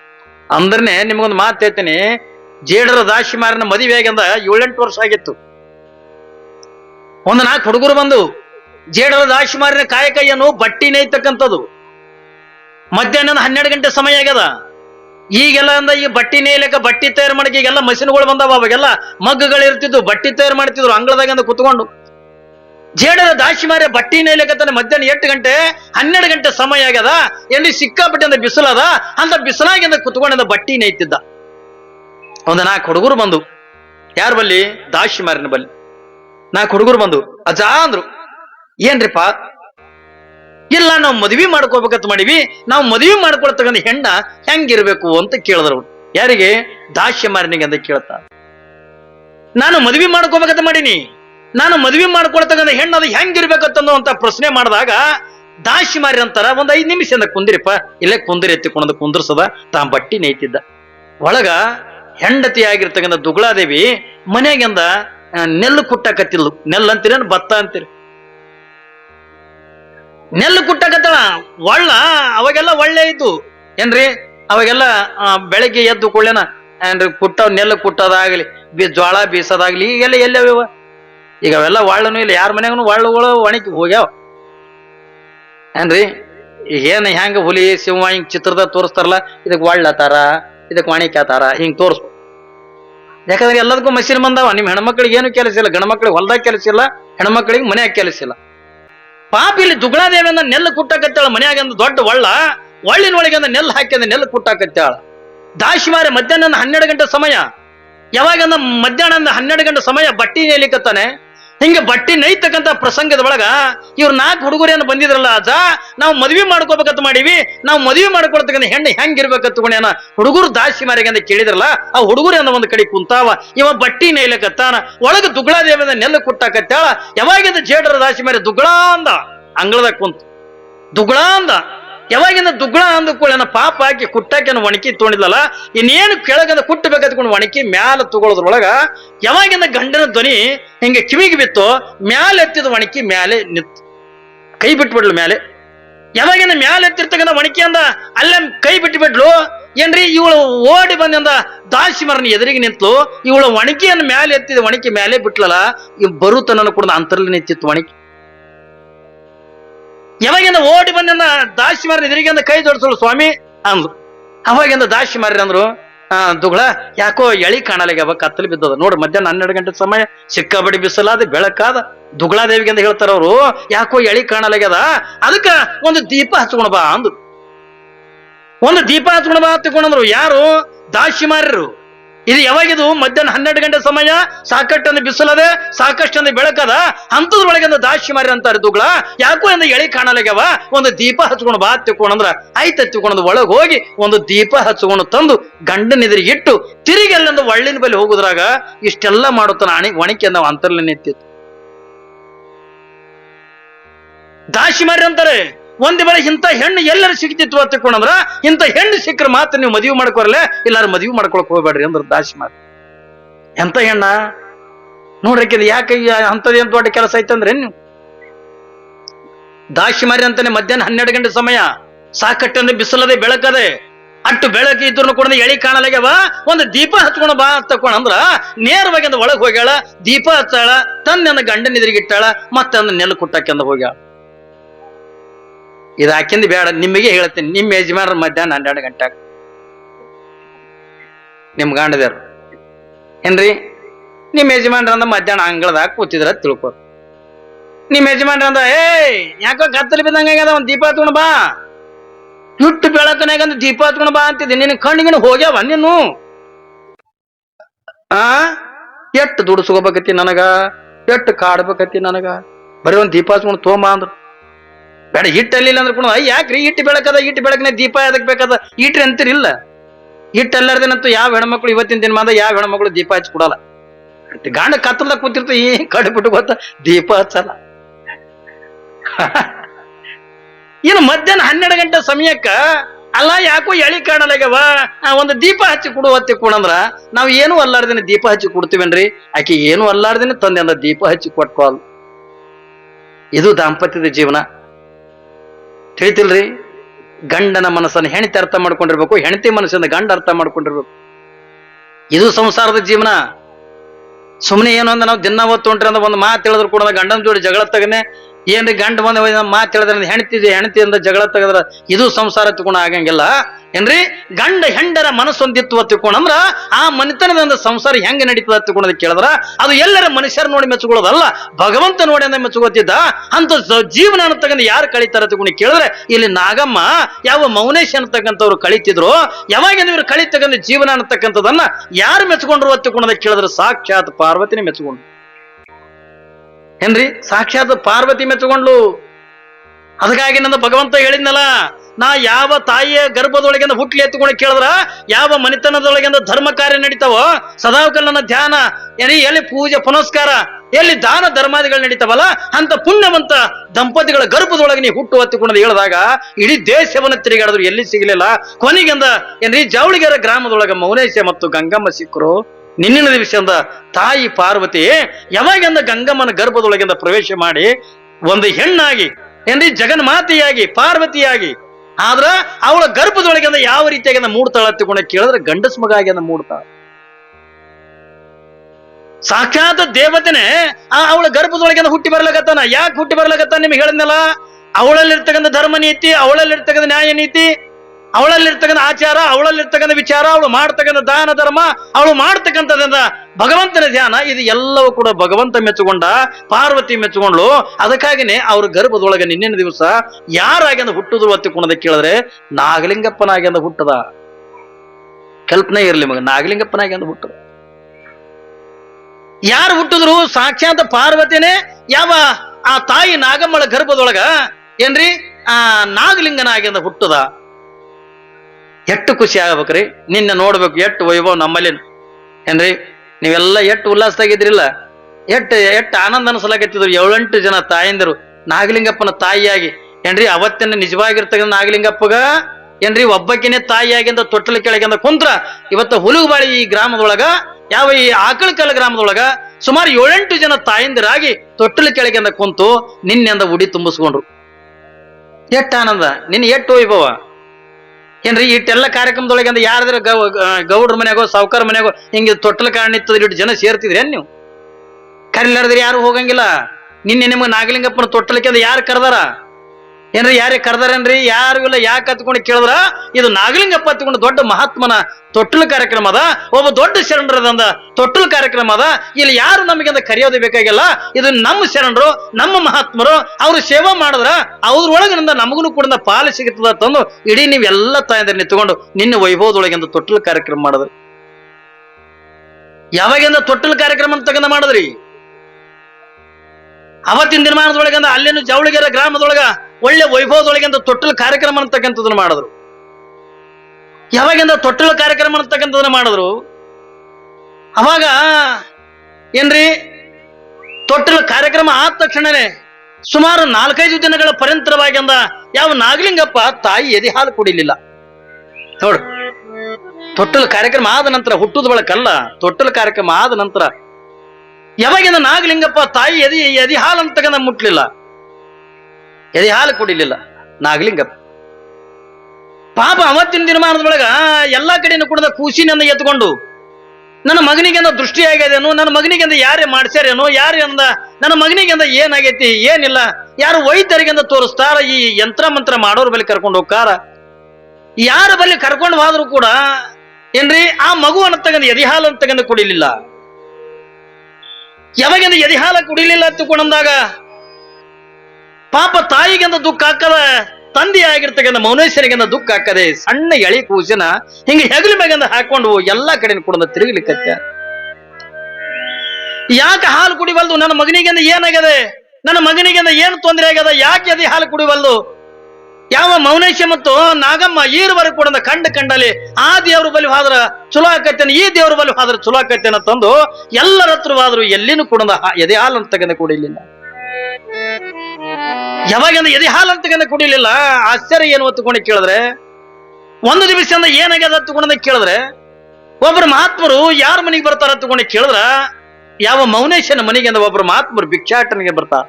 ಅಂದ್ರನೆ ನಿಮಗೊಂದು ಮಾತು ಹೇಳ್ತೀನಿ, ಜೇಡರ ದಾಸಿಮಾರನ ಮದುವೆ ಆಗಿಂದ ಏಳೆಂಟು ವರ್ಷ ಆಗಿತ್ತು. ಒಂದು ನಾಲ್ಕು ಹುಡುಗರು ಬಂದು ಜೇಡರ ದಾಸಿಮಾರಿನ ಕಾಯಕ ಏನು ಬಟ್ಟಿ ನೇಯ್ತಕ್ಕಂಥದ್ದು ಮಧ್ಯಾಹ್ನ ಹನ್ನೆರಡು ಗಂಟೆ ಸಮಯ ಆಗ್ಯದ. ಈಗೆಲ್ಲ ಅಂದ ಈ ಬಟ್ಟಿ ನೇಯಲಿಕ್ಕ ಬಟ್ಟಿ ತಯಾರು ಮಾಡಕ್ಕೆ ಈಗೆಲ್ಲ ಮಷಿನ್ಗಳು ಬಂದಾವ, ಅವಾಗೆಲ್ಲ ಮಗ್ಗಗಳು ಇರ್ತಿದ್ವು ಬಟ್ಟಿ ತಯಾರು ಮಾಡ್ತಿದ್ರು ಅಂಗಳದಾಗಿಂದ ಕುತ್ಕೊಂಡು. ಜೇಡರ ದಾಶಿಮಾರೆ ಬಟ್ಟಿ ನೇಯ್ಲಿಕತ್ತಾನೆ ಮಧ್ಯಾಹ್ನ ಎಂಟು ಗಂಟೆ, ಹನ್ನೆರಡು ಗಂಟೆ ಸಮಯ ಆಗ್ಯದ. ಎಲ್ಲಿ ಸಿಕ್ಕಾಪಟ್ಟೆ ಅಂದ ಬಿಸಿಲದ, ಅಂತ ಬಿಸಿಲಾಗಿಂದ ಕುತ್ಕೊಂಡಿಂದ ಬಟ್ಟಿ ನೇಯ್ತಿದ್ದ. ಒಂದು ನಾಲ್ಕು ಹುಡುಗರು ಬಂದು, ಯಾರು ಬಲ್ಲಿ? ದಾಶಿಮಾರಿನ ಬಲ್ಲಿ. ನಾಲ್ಕು ಹುಡುಗರು ಬಂದು, ಅಜ್ಜ ಅಂದ್ರು, ಏನ್ರಿಪ್ಪ? ಇಲ್ಲ, ನಾವು ಮದ್ವಿ ಮಾಡ್ಕೋಬೇಕಂತ ಮಾಡಿವಿ. ನಾವು ಮದ್ವಿ ಮಾಡ್ಕೊಳ್ತಕ್ಕಂಥ ಹೆಣ್ಣ ಹೆಂಗಿರ್ಬೇಕು? ಅಂತ ಕೇಳಿದ್ರು. ಯಾರಿಗೆ? ದಾಸ್ಯಮಾರನಿಗೆ ಅಂತ ಕೇಳ್ತಾ. ನಾನು ಮದ್ವಿ ಮಾಡ್ಕೋಬೇಕಂತ ಮಾಡೀನಿ. ನಾನು ಮದುವೆ ಮಾಡ್ಕೊಳ್ತಕ್ಕಂಥ ಹೆಣ್ಣು ಅದು ಅಂತ ಪ್ರಶ್ನೆ ಮಾಡಿದಾಗ ದಾಶಿಮಾರಿ ಅಂತಾರ, ಒಂದ್ ಐದ್ ನಿಮಿಷದಿಂದ ಕುಂದಿರಿಪ್ಪ. ಇಲ್ಲೇ ಕುಂದಿರಿ ಎತ್ತಿಕೊಂಡು ಕುಂದ್ರಸದ. ತಾ ಬಟ್ಟಿ ನೇಯ್ತಿದ್ದ. ಒಳಗ ಹೆಂಡತಿ ಆಗಿರ್ತಕ್ಕಂಥ ದುಗ್ಲಾದೇವಿ ಮನೆಯಾಗಿಂದ ನೆಲ್ಲು ಕುಟ್ಟಕತ್ತಿಲ್ಲು ನೆಲ್ಲು ಅಂತೀರೇನು ಭತ್ತ ಅಂತೀರಿ? ನೆಲ್ಲು ಕುಟ್ಟಕತ್ತಳ. ಒಳ್ಳ, ಅವಾಗೆಲ್ಲ ಒಳ್ಳೆ ಇದ್ದು ಏನ್ರಿ? ಅವಾಗೆಲ್ಲ ಬೆಳಗ್ಗೆ ಎದ್ದು ಕೊಳ್ಳೇನ ಏನ್ರಿ ಕುಟ್ಟ ನೆಲ್ಲು ಕುಟ್ಟೋದಾಗ್ಲಿ, ಬಿ ಜ್ವಾಳ ಬೀಸೋದಾಗ್ಲಿ, ಈಗೆಲ್ಲ ಎಲ್ಲವ್ಯವ ಈಗ ಅವೆಲ್ಲ ಒಳ್ಳನು ಇಲ್ಲ, ಯಾರ ಮನೆಗೂ ವಾಳುಗಳು ಒಣಗಿ ಹೋಗ್ಯಾವ. ಏನ್ರಿ? ಈಗ ಏನು ಹೆಂಗ ಹುಲಿ, ಸಿಂಹ ಹಿಂಗ್ ಚಿತ್ರದಾಗ ತೋರಿಸ್ತಾರಲ್ಲ, ಇದಕ್ ಒಳ್ಳತಾರ ಇದಕ್ಕೆ ವಾಣಿಕ್ಯಾತಾರ ಹಿಂಗ್ ತೋರಿಸ್ ಯಾಕಂದ್ರೆ ಎಲ್ಲದಕ್ಕೂ ಮಷೀನ್ ಬಂದಾವ, ನಿಮ್ ಹೆಣ್ಮಕ್ಳಿಗೆ ಏನು ಕೆಲಸ ಇಲ್ಲ ಗಣಮಕ್ಳಿಗೆ ಹೊಲ್ದಾಗ ಕೆಲಸ ಇಲ್ಲ, ಹೆಣ್ಮಕ್ಳಿಗೆ ಮನ್ಯಾಗ ಕೆಲಸ ಇಲ್ಲ. ಪಾಪ ಇಲ್ಲಿ ದುಗ್ಳಾದೇವಿ ಅಂದ ನೆಲ್ಲು ಕುಟ್ಟಾಕತ್ತಾಳ ಮನ್ಯಾಗ ಅಂದ ದೊಡ್ಡ ಒಳ್ಳ ಒಳ್ಳಿನೊಳಗೆ ಅಂದ ನೆಲ್ಲು ಹಾಕಿ ಅಂದ ನೆಲ್ಲು ಕುಟ್ಟಾಕತ್ತಾಳ. ದಾಶಿಮಾರಿ ಮಧ್ಯಾಹ್ನ ಹನ್ನೆರಡು ಗಂಟೆ ಸಮಯ ಯಾವಾಗ ಮಧ್ಯಾಹ್ನ ಹನ್ನೆರಡು ಗಂಟೆ ಸಮಯ ಬಟ್ಟಿ ನೇಲಿಕತ್ತಾನೆ ಹಿಂಗೆ ಬಟ್ಟಿ ನೈತಕ್ಕಂತ ಪ್ರಸಂಗದ ಒಳಗ ಇವ್ರು ನಾಲ್ಕು ಹುಡುಗರೇನು ಬಂದಿದ್ರಲ್ಲ ಅಜ್ಜ ನಾವು ಮದ್ವೆ ಮಾಡ್ಕೋಬೇಕಂತ ಮಾಡೀವಿ. ನಾವು ಮದ್ವಿ ಮಾಡ್ಕೊಳ್ತಕ್ಕಂಥ ಹೆಣ್ಣು ಹೆಂಗಿರ್ಬೇಕಂತ ಗುಣ್ಯಾನ ಹುಡುಗರು ದಾಸಿ ಮಾರಿಗೆ ಅಂತ ಕೇಳಿದ್ರಲ್ಲ, ಆ ಹುಡುಗರೇನ ಒಂದು ಕಡೆ ಕುಂತಾವ. ಇವ ಬಟ್ಟಿ ಒಳಗೆ ಒಳಗ ದುಗ್ಳಾದೇವಿಂದ ನೆಲ್ಲು ಕುಟ್ಟಾಕತ್ತಾಳ. ಯಾವಾಗಿಂದ ಜೇಡರ ದಾಸಿ ಮಾರಿ ದುಗ್ಳಾ ಅಂದ ಅಂಗಳದಾಗ ಕುಂತ. ದುಗ್ಳಾ ಅಂದ ಯಾವಾಗಿಂದ ದುಗ್ಗಳ ಅಂದ ಪಾಪ ಹಾಕಿ ಕುಟ್ಟಾಕಿನ ಒಣಕಿ ತೊಗೊಂಡಿದ್ಲಲ್ಲ, ಇನ್ನೇನು ಕೆಳಗಂದ ಕುಟ್ಟಬೇಕಂತ್ಕೊಂಡು ಒಣಕಿ ಮ್ಯಾಲ ತಗೊಳ್ಳೋದ್ರೊಳಗ ಯಾವಾಗಿಂದ ಗಂಡನ ಧ್ವನಿ ಹಿಂಗೆ ಕಿವಿಗೆ ಬಿತ್ತು, ಮ್ಯಾಲೆ ಎತ್ತಿದ ಒಣಕಿ ಮ್ಯಾಲೆ ನಿತ್ತು ಕೈ ಬಿಟ್ಬಿಡ್ಲು ಮ್ಯಾಲೆ. ಯಾವಾಗಿಂದ ಮ್ಯಾಲೆ ಎತ್ತಿರ್ತಕ್ಕಂಥ ಒಣಕಿ ಅಂದ, ಅಲ್ಲೇ ಕೈ ಬಿಟ್ಟುಬಿಡ್ಲು ಏನ್ರಿ, ಇವಳು ಓಡಿ ಬಂದಿಂದ ದಾಸಿ ಮರನ ಎದುರಿಗೆ ನಿಂತು ಇವಳ ಒಣಕಿಯನ್ನು ಮ್ಯಾಲೆ ಎತ್ತಿದ ಒಣಕಿ ಮ್ಯಾಲೆ ಬಿಟ್ಲಲ್ಲ, ಇವ್ ಬರುತ್ತನ ಕೂಡ ಅಂತರಲ್ಲಿ ನಿಂತಿತ್ತು ಒಣಕೆ. ಯಾವಾಗಿಂದ ಓಡಿ ಬಂದ ದಾಸಿ ಮಾರಿ ಎದುರಿಗಿಂದ ಕೈ ಜೋಡಿಸಲು ಸ್ವಾಮಿ ಅಂದ್ರು ಅವಾಗಿಂದ ದಾಸಿ ಮಾರಿ ಅಂದ್ರು, ಆ, ದುಗಳ, ಯಾಕೋ ಎಳಿ ಕಾಣಲಾಗ್ಯಾವ ಕತ್ತಲು ಬಿದ್ದದ. ನೋಡ್ರಿ ಮಧ್ಯಾಹ್ನ ಹನ್ನೆರಡು ಗಂಟೆ ಸಮಯ ಸಿಕ್ಕಾಬಡಿ ಬಿಸಲಾದ, ಬೆಳಕಾದ, ದುಗಳಾದೇವಿಗೆ ಅಂತ ಹೇಳ್ತಾರ ಅವರು. ಯಾಕೋ ಎಳಿ ಕಾಣಲಾಗ್ಯದ ಅದಕ್ಕ ಒಂದು ದೀಪ ಹಚ್ಕೊಂಡು ಬಾ ಅಂದ್ರು. ಒಂದು ದೀಪ ಹಚ್ಕೊಂಡ ಬಾ ತಗೊಂಡ್ರು ಯಾರು? ದಾಸಿ ಮಾರ್ಯರು ಇದು ಯಾವಾಗಿದು? ಮಧ್ಯಾಹ್ನ ಹನ್ನೆರಡು ಗಂಟೆ ಸಮಯ, ಸಾಕಷ್ಟೊಂದು ಬಿಸಿಲದೆ, ಸಾಕಷ್ಟೊಂದು ಬೆಳಕದ ಅಂತದ್ರೊಳಗೆ ದಾಸಿ ಮಾರಿ ಅಂತಾರೆ ದುಗ್ಳ ಯಾಕೋ ಒಂದು ಎಳಿ ಕಾಣಲಾಗ್ಯಾವ? ಒಂದು ದೀಪ ಹಚ್ಕೊಂಡು ಬಾ ತಿಳ್ಕೊಂಡ್ರ ಆಯ್ತ ತಿಳ್ಕೊಂಡು ಒಳಗೆ ಹೋಗಿ ಒಂದು ದೀಪ ಹಚ್ಕೊಂಡು ತಂದು ಗಂಡನ ಎದುರಿಗೆ ಇಟ್ಟು ತಿರುಗಿ ಅಲ್ಲಿಂದ ಒಳ್ಳಿನ ಬಳಿ ಹೋಗುದ್ರಾಗ ಇಷ್ಟೆಲ್ಲ ಮಾಡುತ್ತಾನ ಅಣಿ ಒಣಕೆ ನಾವು ಅಂತರ್ಲಿ ನಿಂತಿತ್ತು ದಾಸಿ ಮಾರಿ ಅಂತಾರೆ. ಒಂದ್ ವೇಳೆ ಇಂಥ ಹೆಣ್ಣು ಎಲ್ಲರ ಸಿಗ್ತಿತ್ತು ಅಂತ ತಿಳ್ಕೊಂಡ್ರ ಇಂಥ ಹೆಣ್ಣು ಸಿಕ್ಕರೆ ಮಾತ್ರ ನೀವು ಮದುವೆ ಮಾಡ್ಕೊರಲ್ಲ ಇಲ್ಲಾರು ಮದುವೆ ಮಾಡ್ಕೊಳಕ್ ಹೋಗ್ಬೇಡ್ರಿ ಅಂದ್ರೆ ದಾಸಿ ಮಾತು. ಎಂತ ಹೆಣ್ಣ? ನೋಡ್ರಿಕಿದ್ ಯಾಕೆ ಅಂಥದ್ದೇನು ದೊಡ್ಡ ಕೆಲಸ ಐತಂದ್ರೆ ನೀವು ದಾಸಿ ಮಾರಿ ಅಂತಾನೆ ಮಧ್ಯಾಹ್ನ ಹನ್ನೆರಡು ಗಂಟೆ ಸಮಯ. ಸಾಕಟ್ಟಂದ್ರೆ ಬಿಸಿಲದೆ, ಬೆಳಕದೆ. ಅಟ್ಟು ಬೆಳಕು ಇದ್ರು ಕೂಡ ಎಳಿ ಕಾಣಲಾಗ್ಯವ. ಒಂದು ದೀಪ ಹಚ್ಕೊಂಡು ಬಾ ಅಂತ ತಕೊಂಡಂದ್ರ ನೇರವಾಗಿ ಅಂದ್ರೆ ಒಳಗೆ ಹೋಗ್ಯಾಳ, ದೀಪ ಹಚ್ಚಾಳ, ತನ್ನ ಗಂಡನ ಎದುರಿಗಿಟ್ಟಾಳ ಮತ್ತೆ ನೆಲ ಕುಟ್ಟಕ್ಕೆಂದ ಹೋಗ್ಯಾಳ. ಇದು ಹಾಕಿಂದ ಬೇಡ ನಿಮಗೆ ಹೇಳ್ತೀನಿ. ನಿಮ್ಮ ಯಜಮಾನ್ರ ಮಧ್ಯಾಹ್ನ ಹನ್ನೆರಡು ಗಂಟೆ ನಿಮ್ ಗಂಡದೇವ್ರು. ಏನ್ರಿ? ನಿಮ್ಮ ಯಜಮಾನ್ರ ಅಂದ ಮಧ್ಯಾಹ್ನ ಅಂಗಳದಾಗ ಕೂತಿದ್ರ ತಿಳ್ಕೊ. ನಿಮ್ಮ ಯಜಮಾನ್ರ ಅಂದ, ಏಯ್, ಯಾಕೋ ಕತ್ತಲು ಬಿದ್ದಂಗ ಒಂದ್ ದೀಪ ಹತ್ಕೊಂಡು ಬಾ. ಇಟ್ಟು ಬೆಳಕನಾಗಂದು ದೀಪ ಹತ್ಕೊಂಡು ಬಾ ಅಂತಿದ್ದೆ. ನಿನ್ನ ಕಣ್ಣಿಗೆ ಹೋಗ್ಯಾವ ನೀನು? ಆ? ಎಟ್ಟು ದುಡಿಸ್ಕೋಬೇಕತಿ ನನಗ? ಎಟ್ಟು ಕಾಡ್ಬೇಕತಿ ನನಗ? ಬರೀ ಒಂದ್ ದೀಪ ಹಚ್ಕೊಂಡು ತೋಮಾ ಅಂದ್ರು. ಬೇಡ ಹಿಟ್ಟು ಅಲ್ಲಿಲ್ಲ ಅಂದ್ರೆ ಕೂಡ ಯಾಕ್ರಿ? ಹಿಟ್ಟು ಬೆಳಕದ ಹಿಟ್ಟು ಬೆಳಕನೆ ದೀಪ ಅದಕ್ಕೆ ಬೇಕದ? ಇಟ್ರಿ ಅಂತಿರಿಲ್ಲ. ಹಿಟ್ಟು ಅಲ್ಲಾರ್ದೇನಂತೂ ಯಾವ ಹೆಣ್ಮಕ್ಳು ಇವತ್ತಿನ ದಿನ ಮಾಡ ಯಾವ ಹೆಣ್ಮಕ್ಳು ದೀಪ ಹಚ್ಚಿ ಕೊಡಲ್ಲ. ಗಾಂಡ ಕತ್ತಲ್ದಾಗ ಕೂತಿರ್ತು ಈ ಕಡೆ ಬಿಟ್ಟು ಗೊತ್ತ? ದೀಪ ಹಚ್ಚಲ್ಲ. ಇನ್ನು ಮಧ್ಯಾಹ್ನ ಹನ್ನೆರಡು ಗಂಟೆ ಸಮಯಕ್ಕ ಅಲ್ಲ ಯಾಕೋ ಎಳಿ ಕಾಣಲಾಗ್ಯವ? ಆ, ಒಂದು ದೀಪ ಹಚ್ಚಿ ಕೊಡು ಹೊತ್ತಿ ಕೊಡಂದ್ರ ನಾವು ಏನು ಅಲ್ಲಾರ್ದೇನೆ ದೀಪ ಹಚ್ಚಿ ಕೊಡ್ತೀವೇನ್ರಿ? ಆಕೆ ಏನು ಅಲ್ಲಾರ್ದೇನೆ ತಂದೆ ಅಂದ ದೀಪ ಹಚ್ಚಿ ಕೊಟ್ಕೊಲ್. ಇದು ದಾಂಪತ್ಯದ ಜೀವನ. ತಿಳಿತಿಲ್ರಿ? ಗಂಡನ ಮನಸ್ಸನ್ನು ಹೆಣತಿ ಅರ್ಥ ಮಾಡ್ಕೊಂಡಿರ್ಬೇಕು ಹೆಣತಿ ಮನಸ್ಸಿಂದ ಗಂಡ ಅರ್ಥ ಮಾಡ್ಕೊಂಡಿರ್ಬೇಕು. ಇದು ಸಂಸಾರದ ಜೀವನ. ಸುಮ್ಮನೆ ಏನು ಅಂದ್ರೆ ನಾವು ದಿನ ಹೊತ್ತು ಹೊಂಟ್ರೆ ಅಂದ್ರೆ ಒಂದು ಮಾತು ಹೇಳಿದ್ರು ಕೂಡ ಗಂಡನ ಜೋಡಿ ಜಗಳ ತಗನೆ ಏನ್ರಿ ಗಂಡ ಬಂದ ಮಾತು ಹೇಳಿದ್ರೆ ಹೆಣತಿದೆ ಹೆಣತಿ ಅಂದ್ರೆ ಜಗಳ ತೆಗೆದ್ರೆ, ಇದು ಸಂಸಾರ ತಗೊಂಡು ಆಗಂಗಿಲ್ಲ. ಏನ್ರಿ? ಗಂಡ ಹೆಂಡರ ಮನಸ್ಸೊಂದಿತ್ತು ತಿಳ್ಕೊಂಡಂದ್ರ ಆ ಮನೆತನದಿಂದ ಸಂಸಾರ ಹೆಂಗ್ ನಡೀತದ ತಿಳ್ಕೊಂಡ್ ಕೇಳಿದ್ರ, ಅದು ಎಲ್ಲರ ಮನುಷ್ಯರ ನೋಡಿ ಮೆಚ್ಚುಕೊಳ್ಳೋದಲ್ಲ ಭಗವಂತ ನೋಡಿ ಅಂದ್ರೆ ಮೆಚ್ಚುಗೊತ್ತಿದ್ದ ಅಂತ ಜೀವನ ಅನ್ನತಕ್ಕಂಥ ಯಾರು ಕಳೀತಾರ ತಿಳ್ಕೊಂಡು ಕೇಳಿದ್ರೆ, ಇಲ್ಲಿ ನಾಗಮ್ಮ ಯಾವ ಮೌನೇಶ್ ಅನ್ನತಕ್ಕಂಥವ್ರು ಕಳೀತಿದ್ರು ಯಾವಾಗಿಂದ ಇವ್ರು ಕಳೀತಕ್ಕಂಥ ಜೀವನ ಅನ್ನತಕ್ಕಂಥದನ್ನ ಯಾರು ಮೆಚ್ಕೊಂಡ್ರು ತಿಳ್ಕೊಂಡದ ಕೇಳಿದ್ರೆ, ಸಾಕ್ಷಾತ್ ಪಾರ್ವತಿನೇ ಮೆಚ್ಕೊಂಡ್ರು ಏನ್ರಿ? ಸಾಕ್ಷಾತ್ ಪಾರ್ವತಿ ಮೆಚ್ಚಿಕೊಂಡ್ಲು ಅದಕ್ಕಾಗಿ ನನ್ನ ಭಗವಂತ ಹೇಳಿದ್ನಲ್ಲ ನಾ ಯಾವ ತಾಯಿಯ ಗರ್ಭದೊಳಗಿಂದ ಹುಟ್ಲಿ ಎತ್ತುಕೊಂಡು ಕೇಳಿದ್ರ, ಯಾವ ಮನೆತನದೊಳಗಿಂದ ಧರ್ಮ ಕಾರ್ಯ ನಡೀತಾವೋ, ಸದಾವಕಲ್ ನನ್ನ ಧ್ಯಾನ, ಎಲ್ಲಿ ಪೂಜೆ, ಪುನಸ್ಕಾರ, ಎಲ್ಲಿ ದಾನ ಧರ್ಮಾದಿಗಳು ನಡೀತಾವಲ್ಲ, ಅಂತ ಪುಣ್ಯವಂತ ದಂಪತಿಗಳ ಗರ್ಭದೊಳಗೆ ನೀ ಹುಟ್ಟು ಹತ್ತಿಕೊಂಡು ಹೇಳಿದಾಗ, ಇಡೀ ದೇಶವನ್ನ ತಿರುಗಾಡಿದ್ರು ಎಲ್ಲಿ ಸಿಗಲಿಲ್ಲ. ಕೊನೆಗಿಂದ, ಏನ್ರಿ, ಜವಳಿಗೆರ ಗ್ರಾಮದೊಳಗೆ ಮೌನೇಶ ಮತ್ತು ಗಂಗಮ್ಮ ಸಿಕ್ಕರು. ನಿನ್ನಿನ ದಿವಸದಿಂದ ತಾಯಿ ಪಾರ್ವತಿ ಯಾವಾಗಿಂದ ಗಂಗಮ್ಮನ ಗರ್ಭದೊಳಗಿಂದ ಪ್ರವೇಶ ಮಾಡಿ, ಒಂದು ಹೆಣ್ಣಾಗಿ, ಏನ್ರಿ, ಜಗನ್ಮಾತೆಯಾಗಿ, ಪಾರ್ವತಿಯಾಗಿ ಆದ್ರ ಅವಳ ಗರ್ಭದೊಳಗಿಂದ ಯಾವ ರೀತಿಯಾಗಿ ಮೂಡ್ತಾಳ ತಿಳ್ಕೊಂಡ ಕೇಳಿದ್ರೆ ಗಂಡಸ್ ಮಗ ಆಗಿ ಮೂಡ್ತಾಳ ಸಾಕ್ಷಾತ್ ದೇವತೆನೆ, ಆ ಅವಳ ಗರ್ಭದೊಳಗಿಂದ ಹುಟ್ಟಿ ಬರ್ಲಕತ್ತಾನ. ಯಾಕೆ ಹುಟ್ಟಿ ಬರ್ಲಕತ್ತಾನ ನಿಮ್ಗೆ ಹೇಳಿದ್ನಲ್ಲ? ಅವಳಲ್ಲಿರ್ತಕ್ಕಂಥ ಧರ್ಮ ನೀತಿ, ಅವಳಲ್ಲಿರ್ತಕ್ಕಂಥ ನ್ಯಾಯ ನೀತಿ, ಅವಳಲ್ಲಿರ್ತಕ್ಕಂಥ ಆಚಾರ, ಅವಳಲ್ಲಿರ್ತಕ್ಕಂಥ ವಿಚಾರ, ಅವಳು ಮಾಡ್ತಕ್ಕಂಥ ದಾನ ಧರ್ಮ, ಅವಳು ಮಾಡ್ತಕ್ಕಂಥದ್ರಿಂದ ಭಗವಂತನ ಧ್ಯಾನ, ಇದು ಎಲ್ಲವೂ ಕೂಡ ಭಗವಂತ ಮೆಚ್ಚುಕೊಂಡ, ಪಾರ್ವತಿ ಮೆಚ್ಚುಕೊಂಡ್ಲು ಅದಕ್ಕಾಗಿನೇ ಅವ್ರ ಗರ್ಭದೊಳಗೆ ನಿನ್ನಿನ ದಿವಸ ಯಾರಾಗ್ಯಂದ ಹುಟ್ಟುದ್ರು ಕುಣದ ಕೇಳಿದ್ರೆ ನಾಗಲಿಂಗಪ್ಪನಾಗ್ಯಂದ ಹುಟ್ಟದ. ಕಲ್ಪನೆ ಇರ್ಲಿ ಮಗ ನಾಗಲಿಂಗಪ್ಪನಾಗ್ಯಂದ ಹುಟ್ಟದ. ಯಾರು ಹುಟ್ಟಿದ್ರು? ಸಾಕ್ಷಾತ್ ಪಾರ್ವತಿನೇ. ಯಾವ? ಆ ತಾಯಿ ನಾಗಮ್ಮಳ ಗರ್ಭದೊಳಗ, ಏನ್ರಿ? ಆ ನಾಗಲಿಂಗನಾಗ್ಯಂದ ಹುಟ್ಟದ. ಎಷ್ಟು ಖುಷಿ ಆಗ್ಬೇಕ್ರಿ? ನಿನ್ನೆ ನೋಡ್ಬೇಕು, ಎಷ್ಟು ವೈಭವ ನಮ್ಮಲ್ಲಿ ಏನ್ರಿ? ನೀವೆಲ್ಲ ಎಷ್ಟು ಉಲ್ಲಾಸದಾಗಿದ್ರಿಲ್ಲ ಎಟ್ ಎಟ್ ಆನಂದ ಅನ್ಸಲಾಗತ್ತಿದ್ರು ಏಳೆಂಟು ಜನ ತಾಯಂದಿರು. ನಾಗಲಿಂಗಪ್ಪನ ತಾಯಿಯಾಗಿ. ಏನ್ರಿ, ಅವತ್ತಿನ ನಿಜವಾಗಿರ್ತಕ್ಕಂಥ ನಾಗಲಿಂಗಪ್ಪಗ? ಏನ್ರಿ, ಒಬ್ಬಕಿನೇ ತಾಯಿಯಾಗಿಂದ ತೊಟ್ಟಲು ಕೆಳಗಿಂದ ಕುಂತ್ರ, ಇವತ್ತ ಹುಲುಗುಬಾಳಿ ಈ ಗ್ರಾಮದೊಳಗ, ಯಾವ ಈ ಆಕಳಕಲ್ ಗ್ರಾಮದೊಳಗ ಸುಮಾರು ಏಳೆಂಟು ಜನ ತಾಯಂದಿರಾಗಿ ತೊಟ್ಟಲು ಕೆಳಗಿಂದ ಕುಂತು ನಿನ್ನೆಂದ ಉಡಿ ತುಂಬಿಸ್ಕೊಂಡ್ರು. ಎಟ್ಟ ಆನಂದ, ನಿನ್ನ ಎಟ್ಟು ವೈಭವ? ಏನ್ರಿ, ಇಟ್ಟೆಲ್ಲ ಕಾರ್ಯಕ್ರಮದೊಳಗೆ ಅಂದ್ರೆ ಯಾರಾದ್ರ ಗೌಡ್ರ ಮನೆಗೋ, ಸಾವುಕಾರ ಮನೆಗೋ, ಹಿಂಗೆ ತೊಟ್ಟಲ ಕಾರಣ ಇತ್ತು ಇಟ್ಟು ಜನ ಸೇರ್ತಿದ್ರೇನು ನೀವು? ಕರಿಲಾರ್ದ್ರಿ ಯಾರು ಹೋಗಂಗಿಲ್ಲ. ನಿನ್ನೆ ನಿಮ್ಗೆ ನಾಗಲಿಂಗಪ್ಪನ ತೊಟ್ಟಲಕ್ಕೆ ಅಂದ್ರೆ ಯಾರು ಕರೆದಾರ? ಏನ್ರಿ ಯಾರೇ ಕರ್ದಾರೇನ್ರಿ? ಯಾರು ಇಲ್ಲ, ಯಾಕೆ ಹತ್ಕೊಂಡು ಕೇಳಿದ್ರ? ಇದು ನಾಗಲಿಂಗಪ್ಪ ಹತ್ಕೊಂಡು ದೊಡ್ಡ ಮಹಾತ್ಮನ ತೊಟ್ಟಲು ಕಾರ್ಯಕ್ರಮ ಅದ. ಒಬ್ಬ ದೊಡ್ಡ ಶರಣರದಂದ ತೊಟ್ಟಲು ಕಾರ್ಯಕ್ರಮ ಅದ. ಇಲ್ಲಿ ಯಾರು ನಮಗೆ ಅಂತ ಕರೆಯೋದು ಬೇಕಾಗಿಲ್ಲ. ಇದು ನಮ್ಮ ಶರಣರು, ನಮ್ಮ ಮಹಾತ್ಮರು, ಅವ್ರು ಸೇವಾ ಮಾಡಿದ್ರ ಅವ್ರೊಳಗಿನಿಂದ ನಮಗೂ ಕೂಡ ಪಾಲು ಸಿಗುತ್ತದ ತಂದು ಇಡೀ ನೀವೆಲ್ಲ ತಾಯಂದ್ರೆ ನಿಂತ್ಕೊಂಡು ನಿನ್ನ ವೈಭವದೊಳಗಿಂದ ತೊಟ್ಟಲು ಕಾರ್ಯಕ್ರಮ ಮಾಡಿದ್ರಿ. ಯಾವಾಗಿಂದ ತೊಟ್ಟಲು ಕಾರ್ಯಕ್ರಮ ತಗಂದ ಮಾಡಿದ್ರಿ? ಅವತ್ತಿನ ದಿನಮಾನದೊಳಗಂದ ಅಲ್ಲೇನು ಜವಳಿಗೆರೆ ಗ್ರಾಮದೊಳಗ ಒಳ್ಳೆ ವೈಭವದೊಳಗಿಂದ ತೊಟ್ಟಲು ಕಾರ್ಯಕ್ರಮ ಅಂತಕ್ಕಂಥದನ್ನ ಮಾಡಿದ್ರು. ಯಾವಾಗಿಂದ ತೊಟ್ಟಲು ಕಾರ್ಯಕ್ರಮ ಅಂತಕ್ಕಂಥದನ್ನ ಮಾಡಿದ್ರು? ಅವಾಗ ಏನ್ರಿ? ತೊಟ್ಟಲು ಕಾರ್ಯಕ್ರಮ ಆದ ತಕ್ಷಣನೇ ಸುಮಾರು ನಾಲ್ಕೈದು ದಿನಗಳ ಪರ್ಯಂತರವಾಗಿ ಅಂದ, ಯಾವ ನಾಗಲಿಂಗಪ್ಪ ತಾಯಿ ಎದೆ ಹಾಲು ಕುಡಿಲಿಲ್ಲ. ನೋಡು, ತೊಟ್ಟಲು ಕಾರ್ಯಕ್ರಮ ಆದ ನಂತರ ಹುಟ್ಟುದ ಬಳಕಲ್ಲ ತೊಟ್ಟಲು ಕಾರ್ಯಕ್ರಮ ಆದ ನಂತರ ಯಾವಾಗಿಂದ ನಾಗಲಿಂಗಪ್ಪ ತಾಯಿ ಎದಿ ಎದಿ ಹಾಲು ಅಂತಕ್ಕಂಥ ಮುಟ್ಲಿಲ್ಲ. ಎದಿ ಹಾಲು ಕುಡಿಲಿಲ್ಲ. ನಾಗಲಿಂಗಪ್ಪ. ಪಾಪ ಅವತ್ತಿನ ದಿನಮಾನದೊಳಗ ಎಲ್ಲಾ ಕಡೆನೂ ಕುಡಿದ ಕೂಸಿನಿಂದ ಎತ್ಕೊಂಡು, ನನ್ನ ಮಗನಿಗೆಂದ ದೃಷ್ಟಿ ಆಗ್ಯದೇನು, ನನ್ನ ಮಗನಿಗೆಂದ ಯಾರೇ ಮಾಡ್ಸ್ಯಾರೇನು, ಯಾರೇ ಅಂದ, ನನ್ನ ಮಗನಿಗೆಂದ ಏನಾಗೈತಿ, ಏನಿಲ್ಲ, ಯಾರು ವೈದ್ಯರಿಗೆಂದ ತೋರಿಸ್ತಾರ, ಈ ಯಂತ್ರ ಮಂತ್ರ ಮಾಡೋರ್ ಬಳಿ ಕರ್ಕೊಂಡು ಹೋಗ್ತಾರ. ಯಾರ ಬಳಿ ಕರ್ಕೊಂಡು ಹೋದ್ರು ಕೂಡ, ಏನ್ರಿ, ಆ ಮಗುವನ್ನು ತಗೊಂಡು ಎದಿ ಹಾಲು ಅಂತ ತಗಂದು ಕುಡಿಲಿಲ್ಲ. ಯಾವಾಗಿಂದ ಎದಿಹಾಲ ಕುಡಿಲಿಲ್ಲ ಅಂತಕೊಂಡಂದಾಗ ಪಾಪ ತಾಯಿಗೆಂದ ದುಃಖ ಹಾಕದ ತಂದೆ ಆಗಿರ್ತಕ್ಕಂಥ ಮೌನೇಶ್ವರಿಗೆಂದ ದುಃಖ ಹಾಕದೆ, ಸಣ್ಣ ಎಳಿ ಕೂಸಿನ ಹಿಂಗ ಹೆಗಲ ಮೇಗಂದ ಹಾಕೊಂಡು ಎಲ್ಲಾ ಕಡೆ ಕುಡದ ತಿರುಗಲಿಕ್ಕತ್ತೆ. ಯಾಕೆ ಹಾಲು ಕುಡಿವಲ್ದು? ನನ್ನ ಮಗನಿಗೆಂದ ಏನಾಗದೆ ನನ್ನ ಮಗನಿಗೆಂದ ಏನು ತೊಂದರೆ ಆಗ್ಯದ? ಯಾಕೆ ಅದೇ ಹಾಲು ಕುಡಿವಲ್ದು? ಯಾವ ಮೌನೇಶ ಮತ್ತು ನಾಗಮ್ಮ ಈರುವರೆಗೂ ಕೂಡ ಕಂಡ ಕಂಡಲ್ಲಿ, ಆ ದೇವ್ರ ಬಲಿ ಹಾದ್ರ ಚಲೋ ಆಕತ್ತೇನೆ, ಈ ದೇವ್ರ ಬಲಿ ಹಾದ್ರ ಚಲೋ ಆಕತ್ತೇನ ತಂದು ಎಲ್ಲರ ಹತ್ರವಾದ್ರು ಎಲ್ಲಿನೂ ಕೂಡ ಎದೆ ಹಾಲು ಅಂತ ಕೂಡ ಕುಡಿಲಿಲ್ಲ. ಯಾವಾಗಿಂದ ಎದೆ ಹಾಲು ಅಂತ ತಗಂದ ಕುಡಿಲಿಲ್ಲ, ಆಶ್ಚರ್ಯ ಏನು ಹೊತ್ತುಕೊಂಡು ಕೇಳಿದ್ರೆ, ಒಂದು ದಿವಸದಿಂದ ಏನಾಗ್ಯದ ಹತ್ತುಕೊಂಡ ಕೇಳಿದ್ರೆ ಒಬ್ಬರು ಮಹಾತ್ಮರು ಯಾರ ಮನೆಗೆ ಬರ್ತಾರ ಹತ್ತುಕೊಂಡು ಕೇಳಿದ್ರ, ಯಾವ ಮೌನೇಶನ ಮನೆಗೆ ಅಂದ ಒಬ್ಬರು ಮಹಾತ್ಮರು ಭಿಕ್ಷಾಟನಿಗೆ ಬರ್ತಾರ.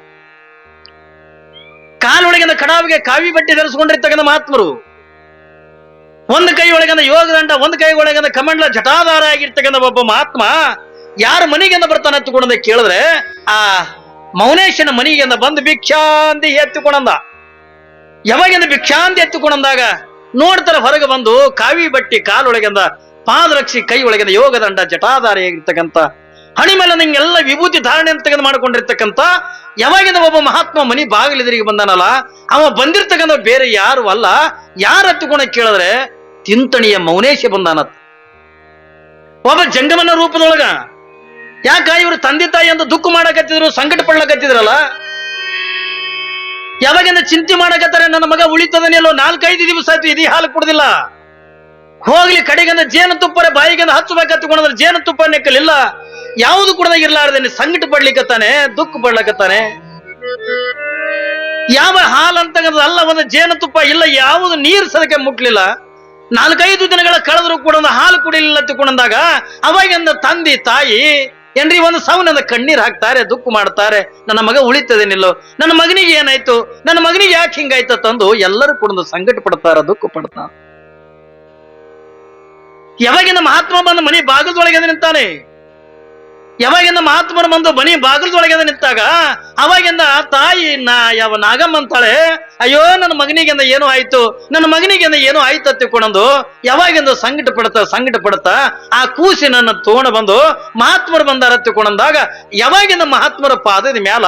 ಕಾಲೊಳಗಿಂದ ಕಡಾವಿಗೆ ಕಾವಿ ಬಟ್ಟೆ ಧರಿಸಿಕೊಂಡಿರ್ತಕ್ಕಂಥ ಮಹಾತ್ಮರು, ಒಂದು ಕೈ ಒಳಗಂದ ಯೋಗದಂಡ, ಒಂದು ಕೈ ಒಳಗಿಂದ ಕಮಂಡಲ ಜಟಾಧಾರ ಆಗಿರ್ತಕ್ಕಂಥ ಒಬ್ಬ ಮಹಾತ್ಮ, ಯಾರ ಮನೆಗೆಂದ ಬರ್ತಾನೆ ಹತ್ತುಕೊಂಡ ಕೇಳಿದ್ರೆ, ಆ ಮೌನೇಶನ ಮನೆಗೆಂದ ಬಂದು ಭಿಕ್ಷಾಂತಿ ಎತ್ತುಕೊಂಡಂದ. ಯಾವಾಗಿಂದ ಭಿಕ್ಷಾಂತಿ ಎತ್ತುಕೊಂಡಂದಾಗ ನೋಡ್ತಾರ ಹೊರಗೆ ಬಂದು ಕಾವಿ ಬಟ್ಟಿ ಕಾಲೊಳಗಿಂದ, ಪಾದರಕ್ಷಿ ಕೈ ಒಳಗಿಂದ ಯೋಗದಂಡ ಜಟಾಧಾರಿಯಾಗಿರ್ತಕ್ಕಂಥ ಹಣಿ ನಿಂಗೆಲ್ಲ ವಿಭೂತಿ ಧಾರಣೆ ಅಂತ ತೆಗೆದು ಮಾಡ್ಕೊಂಡಿರ್ತಕ್ಕಂಥ, ಯಾವಾಗಿಂದ ಒಬ್ಬ ಮಹಾತ್ಮ ಮನಿ ಬಾಗಿಲಿದ್ರಿಗೆ ಬಂದಾನಲ್ಲ, ಅವ ಬಂದಿರ್ತಕ್ಕಂಥ ಬೇರೆ ಯಾರು ಅಲ್ಲ, ಯಾರ ಹತ್ತುಕೊಂಡ ಕೇಳಿದ್ರೆ ತಿಂತಣಿಯ ಮೌನೇಶ ಬಂದಾನತ್. ಒಬ್ಬ ಜಂಗಮನ ರೂಪದೊಳಗ ಯಾಕ ಇವರು ತಂದೆ ತಾಯಿ ಅಂತ ದುಃಖ ಮಾಡಕತ್ತಿದ್ರು, ಸಂಕಟ ಪಡ್ಲಕತ್ತಿದ್ರಲ್ಲ? ಯಾವಾಗಿಂದ ಚಿಂತೆ ಮಾಡಕತ್ತಾರೆ ನನ್ನ ಮಗ ಉಳಿತದನೆಲ್ಲೋ ನಾಲ್ಕೈದು ದಿವಸ ಆಯ್ತು ಇದೇ ಹಾಲು ಕುಡ್ದಿಲ್ಲ. ಹೋಗ್ಲಿ, ಕಡೆಗಂದ ಜೇನುತುಪ್ಪರ ಬಾಯಿಗಂದ ಜೇನು ತುಪ್ಪ ನೆಕ್ಕಲಿಲ್ಲ. ಯಾವುದು ಕೂಡ ಇರ್ಲಾರ್ದೇನೆ, ಸಂಕಟ ಪಡ್ಲಿಕ್ಕತ್ತಾನೆ ದುಃಖ ಪಡ್ಲಕತ್ತಾನೆ. ಯಾವ ಹಾಲು ಅಂತ ಅಲ್ಲ, ಒಂದು ಜೇನು ತುಪ್ಪ ಇಲ್ಲ, ಯಾವುದು ನೀರು ಸದಕ್ಕೆ ಮುಟ್ಲಿಲ್ಲ. ನಾಲ್ಕೈದು ದಿನಗಳ ಕಳೆದ್ರು ಕೂಡ ಒಂದು ಹಾಲು ಕುಡಿಲಿಲ್ಲ ತಿಳ್ಕೊಂಡಾಗ ಅವಾಗಿಂದ ತಂದೆ ತಾಯಿ ಏನ್ರಿ, ಒಂದು ಸಾವನದ ಕಣ್ಣೀರ್ ಹಾಕ್ತಾರೆ, ದುಃಖ ಮಾಡ್ತಾರೆ, ನನ್ನ ಮಗ ಉಳಿತದೇನಿಲ್ಲೋ ನನ್ನ ಮಗನಿಗೆ ಏನಾಯ್ತು, ನನ್ನ ಮಗನಿಗೆ ಯಾಕೆ ಹಿಂಗಾಯ್ತು ತಂದು, ಎಲ್ಲರೂ ಕೂಡ ಸಂಕಟ ಪಡ್ತಾರ, ದುಃಖ ಪಡ್ತಾರ. ಯಾವಾಗಿನ ಮಹಾತ್ಮ ಬಂದು ಮನೆ ಬಾಗಿಲದೊಳಗೆ ನಿಂತಾನೆ? ಯಾವಾಗಿಂದ ಮಹಾತ್ಮರು ಬಂದು ಬನಿ ಬಾಗಿಲದೊಳಗೆ ನಿಂತಾಗ, ಅವಾಗಿಂದ ತಾಯಿ ನಾ ಯಾವ ನಾಗಮ್ಮ ಅಂತಾಳೆ, ಅಯ್ಯೋ, ನನ್ನ ಮಗನಿಗೆಂದ ಏನೋ ಆಯ್ತು, ನನ್ನ ಮಗನಿಗೆಂದ ಏನೋ ಆಯ್ತು ತಿಳ್ಕೊಂಡು ಯಾವಾಗಿಂದ ಸಂಕಟ ಪಡ್ತಾ ಸಂಕಟ ಪಡ್ತಾ, ಆ ಕೂಸಿನನ್ನ ತಗೊಂಡು ಬಂದು ಮಹಾತ್ಮರು ಬಂದಾರ ತಿಳ್ಕೊಂಡಂದಾಗ, ಯಾವಾಗಿಂದ ಮಹಾತ್ಮರ ಪಾದದ ಮ್ಯಾಲ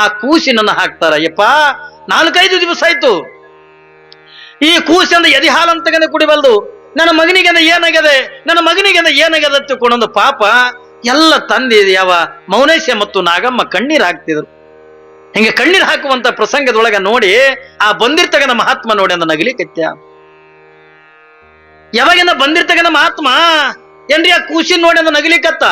ಆ ಕೂಸಿನನ್ನ ಹಾಕ್ತಾರ, ಯಪ್ಪ, ನಾಲ್ಕೈದು ದಿವಸ ಆಯ್ತು. ಈ ಕೂಸಿಂದ ಎದಿ ಹಾಲು ಅಂತ ಕುಡಿಬಲ್ದು, ನನ್ನ ಮಗನಿಗೆಂದ ಏನಾಗ್ಯದೆ, ನನ್ನ ಮಗನಿಗೆಂದ ಏನಾಗ್ಯದ ತಿಳ್ಕೊಂಡೊಂದು ಪಾಪ ಎಲ್ಲ ತಂದೆ ಯಾವ ಮೌನೇಶ ಮತ್ತು ನಾಗಮ್ಮ ಕಣ್ಣೀರು ಹಾಕ್ತಿದ್ರು. ಹಿಂಗೆ ಕಣ್ಣೀರು ಹಾಕುವಂತ ಪ್ರಸಂಗದೊಳಗ ನೋಡಿ ಆ ಬಂದಿರ್ತಗನ ಮಹಾತ್ಮ ನೋಡಿ ಅಂದ ನಗಲಿಕತ್ಯ ಯಾವಾಗಿಂದ ಬಂದಿರ್ತಗನ ಮಹಾತ್ಮ? ಏನ್ರಿ ಆ ಕೂಸಿನ ನೋಡಿ ಅಂದ ನಗಲಿಕತ್ತ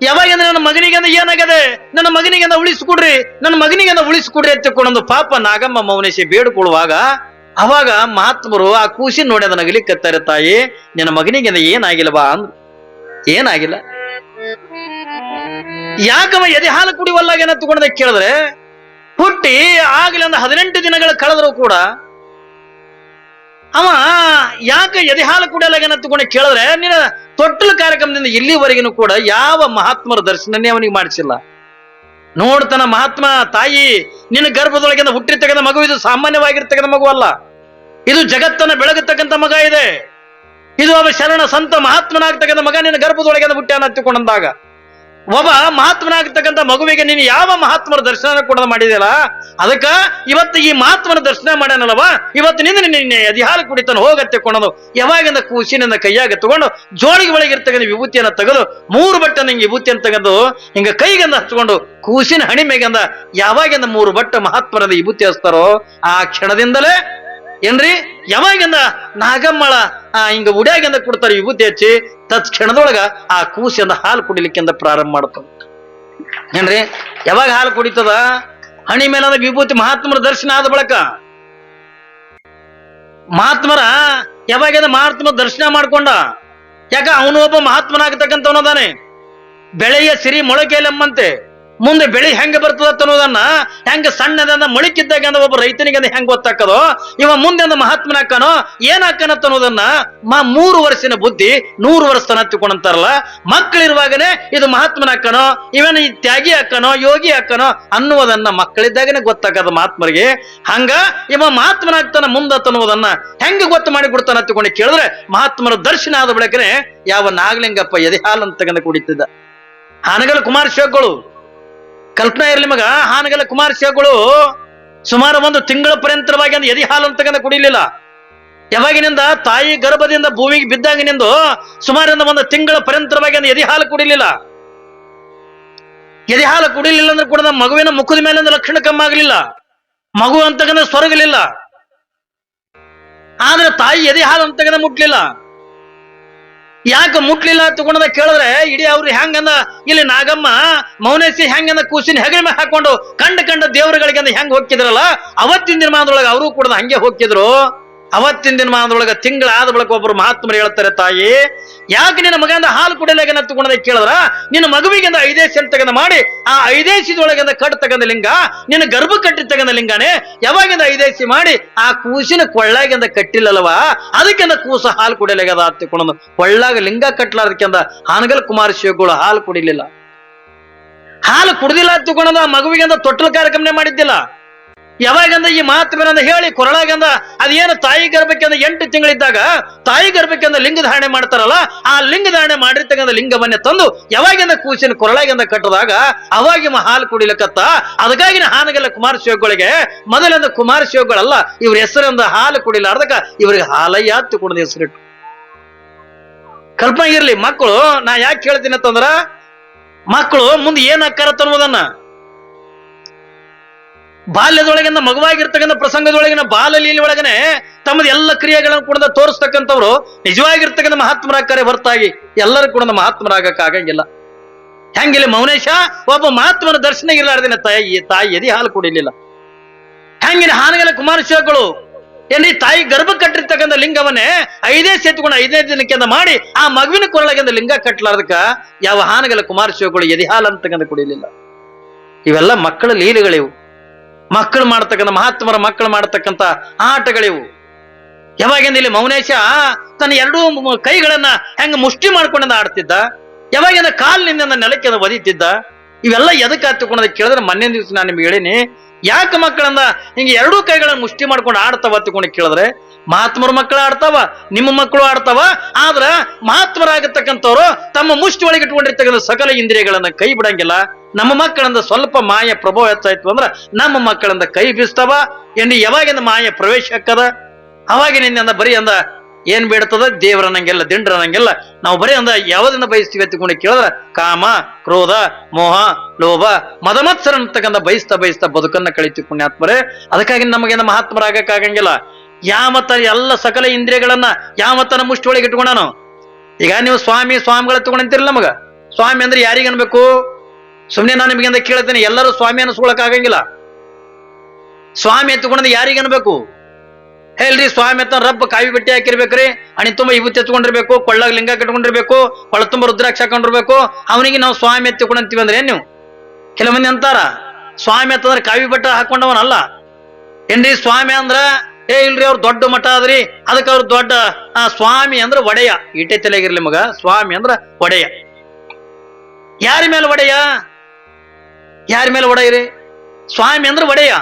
ಯಾವಾಗಿಂದ ನನ್ನ ಮಗನಿಗೆಂದ ಏನಾಗದೆ? ನನ್ನ ಮಗನಿಗೆಂದ ಉಳಿಸ್ಕೊಡ್ರಿ, ನನ್ನ ಮಗನಿಗೆಂದ ಉಳಿಸ್ಕೊಡ್ರಿ ಅಂತ ಕೊಡೊಂದು ಪಾಪ ನಾಗಮ್ಮ ಮೌನೇಶ ಬೇಡ್ಕೊಳ್ಳುವಾಗ ಅವಾಗ ಮಹಾತ್ಮರು ಆ ಕೂಸಿನ ನೋಡಿ ಅದ ನಗಲಿಕತ್ತಾರೆ ತಾಯಿ, ನಿನ್ನ ಮಗನಿಗೆಂದ ಏನಾಗಿಲ್ವಾ ಅಂದ್ರು. ಏನಾಗಿಲ್ಲ? ಯಾಕವ ಎದೆ ಹಾಲು ಕುಡಿವಲ್ಲಾಗ ಏನ ತಗೊಂಡ ಕೇಳಿದ್ರೆ, ಹುಟ್ಟಿ ಆಗಲಿ ಒಂದು ಹದಿನೆಂಟು ದಿನಗಳ ಕಳೆದ್ರು ಕೂಡ ಅವ ಯಾಕೆ ಎದೆ ಹಾಲು ಕುಡಿಯಲಾಗೇನ ತಗೊಂಡು ಕೇಳಿದ್ರೆ, ನಿನ್ನ ತೊಟ್ಟಲು ಕಾರ್ಯಕ್ರಮದಿಂದ ಇಲ್ಲಿವರೆಗಿನೂ ಕೂಡ ಯಾವ ಮಹಾತ್ಮರ ದರ್ಶನನೇ ಅವನಿಗೆ ಮಾಡಿಸಿಲ್ಲ. ನೋಡ್ತಾನ ಮಹಾತ್ಮ, ತಾಯಿ, ನಿನ್ನ ಗರ್ಭದೊಳಗಿಂದ ಹುಟ್ಟಿರ್ತಕ್ಕಂಥ ಮಗು, ಇದು ಸಾಮಾನ್ಯವಾಗಿರ್ತಕ್ಕಂಥ ಮಗು ಅಲ್ಲ. ಇದು ಜಗತ್ತನ್ನ ಬೆಳಗತಕ್ಕಂಥ ಮಗ ಇದೆ. ಇದು ಒಬ್ಬ ಶರಣ ಸಂತ ಮಹಾತ್ಮನಾಗ್ತಕ್ಕಂಥ ಮಗ ನಿನ್ನ ಗರ್ಭದೊಳಗೆ ಹುಟ್ಟ್ಯಾನ ಹತ್ತಿಕೊಂಡಂದಾಗ. ಒಬ್ಬ ಮಹಾತ್ಮನಾಗ್ತಕ್ಕಂಥ ಮಗುವಿಗೆ ನೀನು ಯಾವ ಮಹಾತ್ಮರ ದರ್ಶನ ಕೂಡ ಮಾಡಿದೆಯಲ್ಲ, ಅದಕ್ಕ ಇವತ್ತು ಈ ಮಹಾತ್ಮನ ದರ್ಶನ ಮಾಡ್ಯಾನಲ್ಲವ, ಇವತ್ತು ನಿನ್ನ ನಿನ್ನೆ ಅದಿಹಾಲು ಕುಡಿತಾನೆ ಹೋಗತ್ತೆ ಕೊಡೋದು ಯಾವಾಗಿಂದ ಕೂಸಿನಿಂದ ಕೈಯಾಗ ತಗೊಂಡು ಜೋಳಿಗೆ ಒಳಗಿರ್ತಕ್ಕಂಥ ವಿಭೂತಿಯನ್ನ ತೆಗೆದು ಮೂರು ಬಟ್ಟ ನಿಂಗೆ ವಿಭೂತಿಯನ್ನು ತೆಗೆದು ಹಿಂಗ ಕೈಗಂದ ಹಚ್ಕೊಂಡು ಕೂಸಿನ ಹಣಿಮೆಗಂದ ಯಾವಾಗಿಂದ ಮೂರು ಬಟ್ಟ ಮಹಾತ್ಮರದ ವಿಭೂತಿ ಹಚ್ತಾರೋ ಆ ಕ್ಷಣದಿಂದಲೇ ಏನ್ರಿ? ಯಾವಾಗಿಂದ ನಾಗಮ್ಮಳ, ಆ, ಹಿಂಗ ಉಡ್ಯಾಗಿಂದ ಕೊಡ್ತಾರೆ ವಿಭೂತಿ ಹಚ್ಚಿ ತತ್ ಕ್ಷಣದೊಳಗ ಆ ಕೂಸಿಂದ ಹಾಲು ಕುಡಿಲಿಕ್ಕಿಂದ ಪ್ರಾರಂಭ ಮಾಡ್ತದೆ ಏನ್ರಿ? ಯಾವಾಗ ಹಾಲು ಕುಡಿತದ? ಹಣಿ ಮೇಲದ ವಿಭೂತಿ ಮಹಾತ್ಮರ ದರ್ಶನ ಆದ ಬಳಕ. ಮಹಾತ್ಮರ ಯಾವಾಗಿಂದ ಮಹಾತ್ಮ ದರ್ಶನ ಮಾಡ್ಕೊಂಡ? ಯಾಕ ಅವನು ಒಬ್ಬ ಮಹಾತ್ಮನಾಗತಕ್ಕಂಥವನದಾನೆ? ಬೆಳೆಯ ಸಿರಿ ಮೊಳಕೆಯಲೆಂಬಂತೆ ಮುಂದೆ ಬೆಳೆ ಹೆಂಗ ಬರ್ತದ ಅನ್ನೋದನ್ನ ಹೆಂಗ ಸಣ್ಣದನ್ನ ಮೊಳಕಿದ್ದಾಗ ಅಂದ ಒಬ್ಬ ರೈತನಿಗೆ ಅದು ಹೆಂಗ್ ಗೊತ್ತಾಕದೋ ಇವ ಮುಂದೆ ಒಂದು ಮಹಾತ್ಮನ ಹಾಕನೋ, ಏನ್ ಹಾಕನತ್ತ ಅನ್ನೋದನ್ನ ಮಾ ಮೂರು ವರ್ಷಿನ ಬುದ್ಧಿ, ನೂರು ವರ್ಷ ತನ ತಿಳ್ಕೊಂಡಂತಾರಲ್ಲ ಮಕ್ಕಳಿರುವಾಗನೇ ಇದು ಮಹಾತ್ಮನ ಹಾಕನೋ, ಇವನ ಈ ತ್ಯಾಗಿ ಹಾಕನೋ, ಯೋಗಿ ಹಾಕನೋ ಅನ್ನುವುದನ್ನ ಮಕ್ಕಳಿದ್ದಾಗನೆ ಗೊತ್ತಾಕದ ಮಹಾತ್ಮರಿಗೆ. ಹಂಗ ಇವ ಮಹಾತ್ಮನ ಆಗ್ತಾನ ಮುಂದ ಅನ್ನೋದನ್ನ ಹೆಂಗ ಗೊತ್ತು ಮಾಡಿ ಕೊಡ್ತಾನ ತಿಳ್ಕೊಂಡು ಕೇಳಿದ್ರೆ ಮಹಾತ್ಮರ ದರ್ಶನ ಆದ ಬಳಿಕನೆ ಯಾವ ನಾಗಲಿಂಗಪ್ಪ ಎದೆ ಹಾಲಂತ ತಗಂದ ಕುಡಿತಿದ್ದ ಹಾನಗಲ್ ಕುಮಾರ ಶಿವಗಳು ಕಲ್ಪನಾ ಇರಲಿ ಮಗ ಹಾನಗಲ ಕುಮಾರ ಶಿವಗಳು ಸುಮಾರು ಒಂದು ತಿಂಗಳ ಪರ್ಯಂತರವಾಗಿ ಅಂದ್ರೆ ಎದಿ ಹಾಲು ಅಂತಕಂದ ಕುಡಿಲಿಲ್ಲ. ಯಾವಾಗಿನಿಂದ ತಾಯಿ ಗರ್ಭದಿಂದ ಭೂಮಿಗೆ ಬಿದ್ದಾಗಿನಿಂದ ಸುಮಾರಿಂದ ಒಂದು ತಿಂಗಳ ಪರ್ಯಂತರವಾಗಿ ಅಂದ್ರೆ ಎದಿ ಹಾಲು ಕುಡಿಲಿಲ್ಲ. ಎದೆ ಹಾಲು ಕುಡಿಲಿಲ್ಲ ಅಂದ್ರೆ ಕೂಡ ಮಗುವಿನ ಮುಖದ ಮೇಲಿಂದ ಲಕ್ಷಣ ಕಮ್ಮಾಗಲಿಲ್ಲ. ಮಗು ಅಂತಕಂದ ಸೊರಗಲಿಲ್ಲ ಆದ್ರೆ ತಾಯಿ ಎದೆ ಹಾಲು ಅಂತಕಂದ ಮುಟ್ಲಿಲ್ಲ. ಯಾಕೆ ಮುಟ್ಲಿಲ್ಲ ತಗೊಂಡದ ಕೇಳಿದ್ರೆ, ಇಡೀ ಅವ್ರು ಹೆಂಗಂದ, ಇಲ್ಲಿ ನಾಗಮ್ಮ ಮೌನೇಸಿ ಹೆಂಗಂದ ಕೂಸಿನ ಹೆಗಲ ಮೇಲೆ ಹಾಕೊಂಡು ಕಂಡ ಕಂಡ ದೇವರುಗಳಿಗೆ ಹೆಂಗ್ ಹೋಗ್ತಿದ್ರಲ್ಲ, ಅವತ್ತಿನ ದಿನಮಾನದೊಳಗೆ ಅವರು ಕೂಡ ಹಂಗೆ ಹೋಗ್ತಿದ್ರು. ಅವತ್ತಿನ ದಿನಮಾನದೊಳಗೆ ತಿಂಗಳಾದ ಬಳಿಕ ಒಬ್ಬರು ಮಹಾತ್ಮರು ಹೇಳ್ತಾರೆ, ತಾಯಿ, ಯಾಕೆ ನಿನ್ನ ಮಗಂದ ಹಾಲು ಕುಡಿಲಾಗನ ತಗೊಂಡ ಕೇಳಿದ್ರ? ನಿನ್ನ ಮಗುವಿಗಿಂದ ತಗಂದ ಮಾಡಿ, ಆ ಐದೇಸಿದೊಳಗಿಂದ ಕಟ್ ತಗೊಂಡ ಲಿಂಗ, ನಿನ್ನ ಗರ್ಭ ಕಟ್ಟಿ ತಗಂದ ಲಿಂಗಾನೆ, ಯಾವಾಗಿಂದ ಐದೇಸಿ ಮಾಡಿ, ಆ ಕೂಸಿನ ಕೊಳ್ಳಾಗಿಂದ ಕಟ್ಟಿಲ್ಲಲ್ವಾ ಅದಕ್ಕಿಂದ ಕೂಸ ಹಾಲು ಕುಡಿಯಲಾಗದ ಹತ್ತಿಕೊಂಡು ಕೊಳ್ಳಾಗ ಲಿಂಗ ಕಟ್ಲಾರ್ದಕ್ಕಿಂದ ಹಾನಗಲ್ ಕುಮಾರ ಶಿವಗಳು ಹಾಲು ಕುಡಿಲಿಲ್ಲ. ಹಾಲು ಕುಡಿದಿಲ್ಲ ಹತ್ತಿಕೊಂಡದ ಮಗುವಿಗಿಂದ ತೊಟ್ಟಲ ಕಾರ್ಯಕ್ರಮನೇ ಮಾಡಿದ್ದಿಲ್ಲ. ಯಾವಾಗಂದ ಈ ಮಾತುಗಳನ್ನ ಹೇಳಿ ಕೊರಳಾಗಂದ ಅದೇನು ತಾಯಿ ಗರ್ಭಕ್ಕಿಂದ ಎಂಟು ತಿಂಗಳಿದ್ದಾಗ ತಾಯಿ ಗರ್ಭಕ್ಕೆಂದ ಲಿಂಗ ಧಾರಣೆ ಮಾಡ್ತಾರಲ್ಲ, ಆ ಲಿಂಗ ಧಾರಣೆ ಮಾಡಿರ್ತಕ್ಕಂಥ ಲಿಂಗವನ್ನೇ ತಂದು ಯಾವಾಗಿಂದ ಕೂಸಿನ ಕೊರಳಾಗಿಂದ ಕಟ್ಟದಾಗ ಅವಾಗಿ ಹಾಲು ಕುಡಿಲಕತ್ತ, ಅದಕ್ಕಾಗಿನ ಹಾನಗೆಲ್ಲ ಕುಮಾರ ಶಿವಗಳಿಗೆ, ಮೊದಲಿಂದ ಕುಮಾರ ಶಿವಗಳಲ್ಲ, ಇವ್ರ ಹೆಸರಿಂದ ಹಾಲು ಕುಡಿಲಾರ್ದಕ್ಕ ಇವ್ರಿಗೆ ಹಾಲಯ್ಯ ಕುಡಿದ ಹೆಸರಿಟ್ಟು. ಕಲ್ಪನೆ ಇರ್ಲಿ ಮಕ್ಕಳು, ನಾ ಯಾಕೆ ಹೇಳ್ತೀನಿ ಅಂತಂದ್ರ ಮಕ್ಕಳು ಮುಂದೆ ಏನ್ ಅಕ್ಕಾರ ಅನ್ನೋದನ್ನ ಬಾಲ್ಯದೊಳಗಿನ ಮಗುವಾಗಿರ್ತಕ್ಕಂಥ ಪ್ರಸಂಗದೊಳಗಿನ ಬಾಲಲೀಲಿ ಒಳಗನೆ ತಮ್ಮದ ಎಲ್ಲ ಕ್ರಿಯೆಗಳನ್ನು ಕೂಡ ತೋರಿಸ್ತಕ್ಕಂಥವ್ರು ನಿಜವಾಗಿರ್ತಕ್ಕಂಥ ಮಹಾತ್ಮರಾಗ್ತಾರೆ ಹೊರತಾಗಿ ಎಲ್ಲರೂ ಕೂಡ ಮಹಾತ್ಮರಾಗಕ್ಕಾಗಂಗಿಲ್ಲ ಹೆಂಗಿಲ್ಲ ಮೌನೇಶ? ಒಬ್ಬ ಮಹಾತ್ಮನ ದರ್ಶನ ಇರ್ಲಾರ್ದಿನ ತಾಯಿ ತಾಯಿ ಎದಿ ಹಾಲು ಕುಡಿಲಿಲ್ಲ. ಹೆಂಗಿನ ಹಾನಗಲ ಕುಮಾರಶಿವಗಳು? ಏನ್ರಿ ತಾಯಿ ಗರ್ಭ ಕಟ್ಟಿರ್ತಕ್ಕಂಥ ಲಿಂಗವನ್ನೇ ಐದೇ ಸೇತ್ಕೊಂಡು ಐದೇ ದಿನಕ್ಕಿಂದ ಮಾಡಿ ಆ ಮಗುವಿನ ಕೊರಳಗಿಂದ ಲಿಂಗ ಕಟ್ಟಲಾರ್ದಕ್ಕ ಯಾವ ಹಾನಗಲ ಕುಮಾರಶಿವಗಳು ಎದಿ ಹಾಲು ಅಂತಕ್ಕಂಥ ಕುಡಿಲಿಲ್ಲ. ಇವೆಲ್ಲ ಮಕ್ಕಳ ಲೀಲೆಗಳಿವು. ಮಕ್ಕಳು ಮಾಡ್ತಕ್ಕಂಥ, ಮಹಾತ್ಮರ ಮಕ್ಕಳು ಮಾಡ್ತಕ್ಕಂಥ ಆಟಗಳಿವು. ಯಾವಾಗಿಂದ ಇಲ್ಲಿ ಮೌನೇಶ ತನ್ನ ಎರಡೂ ಕೈಗಳನ್ನ ಹೆಂಗ ಮುಷ್ಟಿ ಮಾಡ್ಕೊಂಡ ಆಡ್ತಿದ್ದ? ಯಾವಾಗಿಂದ ಕಾಲಿನಿಂದ ನೆಲಕ್ಕೆ ಒದಿತಿದ್ದ? ಇವೆಲ್ಲ ಎದಕ್ಕೆ ಹತ್ತಿಕೊಂಡದ ಕೇಳಿದ್ರೆ ಮೊನ್ನೆ ದಿವಸ ನಾನು ನಿಮ್ಗೆ ಹೇಳಿನಿ. ಯಾಕೆ ಮಕ್ಕಳಂದ ಹಿಂಗೆ ಎರಡೂ ಕೈಗಳನ್ನ ಮುಷ್ಟಿ ಮಾಡ್ಕೊಂಡು ಆಡ್ತಾವ ಹತ್ತಿಕೊಂಡು ಕೇಳಿದ್ರೆ ಮಹಾತ್ಮರ ಮಕ್ಕಳು ಆಡ್ತಾವ, ನಿಮ್ಮ ಮಕ್ಕಳು ಆಡ್ತಾವ, ಆದ್ರ ಮಹಾತ್ಮರಾಗತಕ್ಕಂಥವ್ರು ತಮ್ಮ ಮುಷ್ಟಿ ಒಳಗೆ ಇಟ್ಕೊಂಡಿರ್ತಕ್ಕಂಥ ಸಕಲ ಇಂದ್ರಿಯಗಳನ್ನ ಕೈ ಬಿಡಂಗಿಲ್ಲ. ನಮ್ಮ ಮಕ್ಕಳಿಂದ ಸ್ವಲ್ಪ ಮಾಯ ಪ್ರಭಾವ ಹೆಚ್ಚಾಯ್ತು ಅಂದ್ರ ನಮ್ಮ ಮಕ್ಕಳಿಂದ ಕೈ ಬೀಸ್ತಾವ. ಎಂದು ಯಾವಾಗಿಂದ ಮಾಯ ಪ್ರವೇಶ ಆಕ್ಕದ ಅವಾಗಿನಿಂದ ಬರೀ ಅಂದ, ಏನ್ ಬೇಡ್ತದ? ದಿಂಡ್ರ ನಂಗೆಲ್ಲ ನಾವು ಬರೀ ಅಂದ, ಯಾವ್ದನ್ನ ಬಯಸ್ತೀವಿ ಎತ್ತಿಕೊಂಡು ಕೇಳಿದ್ರ, ಕಾಮ, ಕ್ರೋಧ, ಮೋಹ, ಲೋಭ, ಮದಮತ್ಸರ ಅಂತಕ್ಕಂಥ ಬಯಸ್ತಾ ಬಯಸ್ತಾ ಬದುಕನ್ನ ಕಳಿತೀವಿ ಪುಣ್ಯಾತ್ಮರೇ. ಅದಕ್ಕಾಗಿ ನಮಗೇನು ಮಹಾತ್ಮರಾಗಕ್ಕಾಗಂಗಿಲ್ಲ. ಯಾಮತ್ತ ಎಲ್ಲ ಸಕಲ ಇಂದ್ರಿಯಗಳನ್ನ ಯಾಮತ್ತನ ಮುಷ್ಟಿ ಒಳಗೆ ಇಟ್ಕೊಂಡಾನು ಈಗ ನೀವು ಸ್ವಾಮಿ ಸ್ವಾಮಿಗಳ ತಗೊಂಡಂತಿರಲ್ಲ ನಮಗ? ಸ್ವಾಮಿ ಅಂದ್ರೆ ಯಾರಿಗೆ ಅನ್ಬೇಕು? ಸುಮ್ಮನೆ ನಾನು ನಿಮಗೆ ಅಂತ ಕೇಳ್ತೇನೆ, ಎಲ್ಲರೂ ಸ್ವಾಮಿ ಅನಿಸ್ಕೊಳಕ್ ಆಗಂಗಿಲ್ಲ. ಸ್ವಾಮಿ ಎತ್ಕೊಂಡ್ ಯಾರಿಗೆ ಅನ್ಬೇಕು? ಹೇಳ್ರಿ, ಸ್ವಾಮಿ ಅಂತ ರಬ್ಬ ಕಾವಿ ಬಟ್ಟೆ ಹಾಕಿರ್ಬೇಕ್ರಿ ಅಣಿ ತುಂಬ ಇವುತ್ತು ಎತ್ಕೊಂಡಿರ್ಬೇಕು ಕೊಳ್ಳಾಗ ಲಿಂಗ ಕಟ್ಕೊಂಡಿರ್ಬೇಕು ಕೊಳ ತುಂಬ ರುದ್ರಾಕ್ಷ ಹಾಕೊಂಡಿರ್ಬೇಕು, ಅವನಿಗೆ ನಾವು ಸ್ವಾಮಿ ಎತ್ತಿಕೊಂಡಂತೀವಿ ಅಂದ್ರೆ ಏನ್ ನೀವು? ಕೆಲವೊಂದಿ ಅಂತಾರ, ಸ್ವಾಮಿ ಅಂತಂದ್ರೆ ಕಾವಿ ಬಟ್ಟ ಹಾಕೊಂಡವನಲ್ಲ. ಏನ್ರಿ, ಸ್ವಾಮಿ ಅಂದ್ರ ಏ, ಇಲ್ರಿ, ಅವ್ರು ದೊಡ್ಡ ಮಠ ಅದ್ರಿ ಅದಕ್ಕೆ ಅವ್ರು ದೊಡ್ಡ ಸ್ವಾಮಿ ಅಂದ್ರ ಒಡೆಯ. ಇಟ್ಟೆ ತಲೆಗಿರ್ಲಿ ಮಗ, ಸ್ವಾಮಿ ಅಂದ್ರ ಒಡೆಯ. ಯಾರ ಮೇಲೆ ಒಡೆಯ? ಯಾರ ಮೇಲೆ ಒಡೆಯರಿ ಸ್ವಾಮಿ ಅಂದ್ರ ಒಡೆಯ.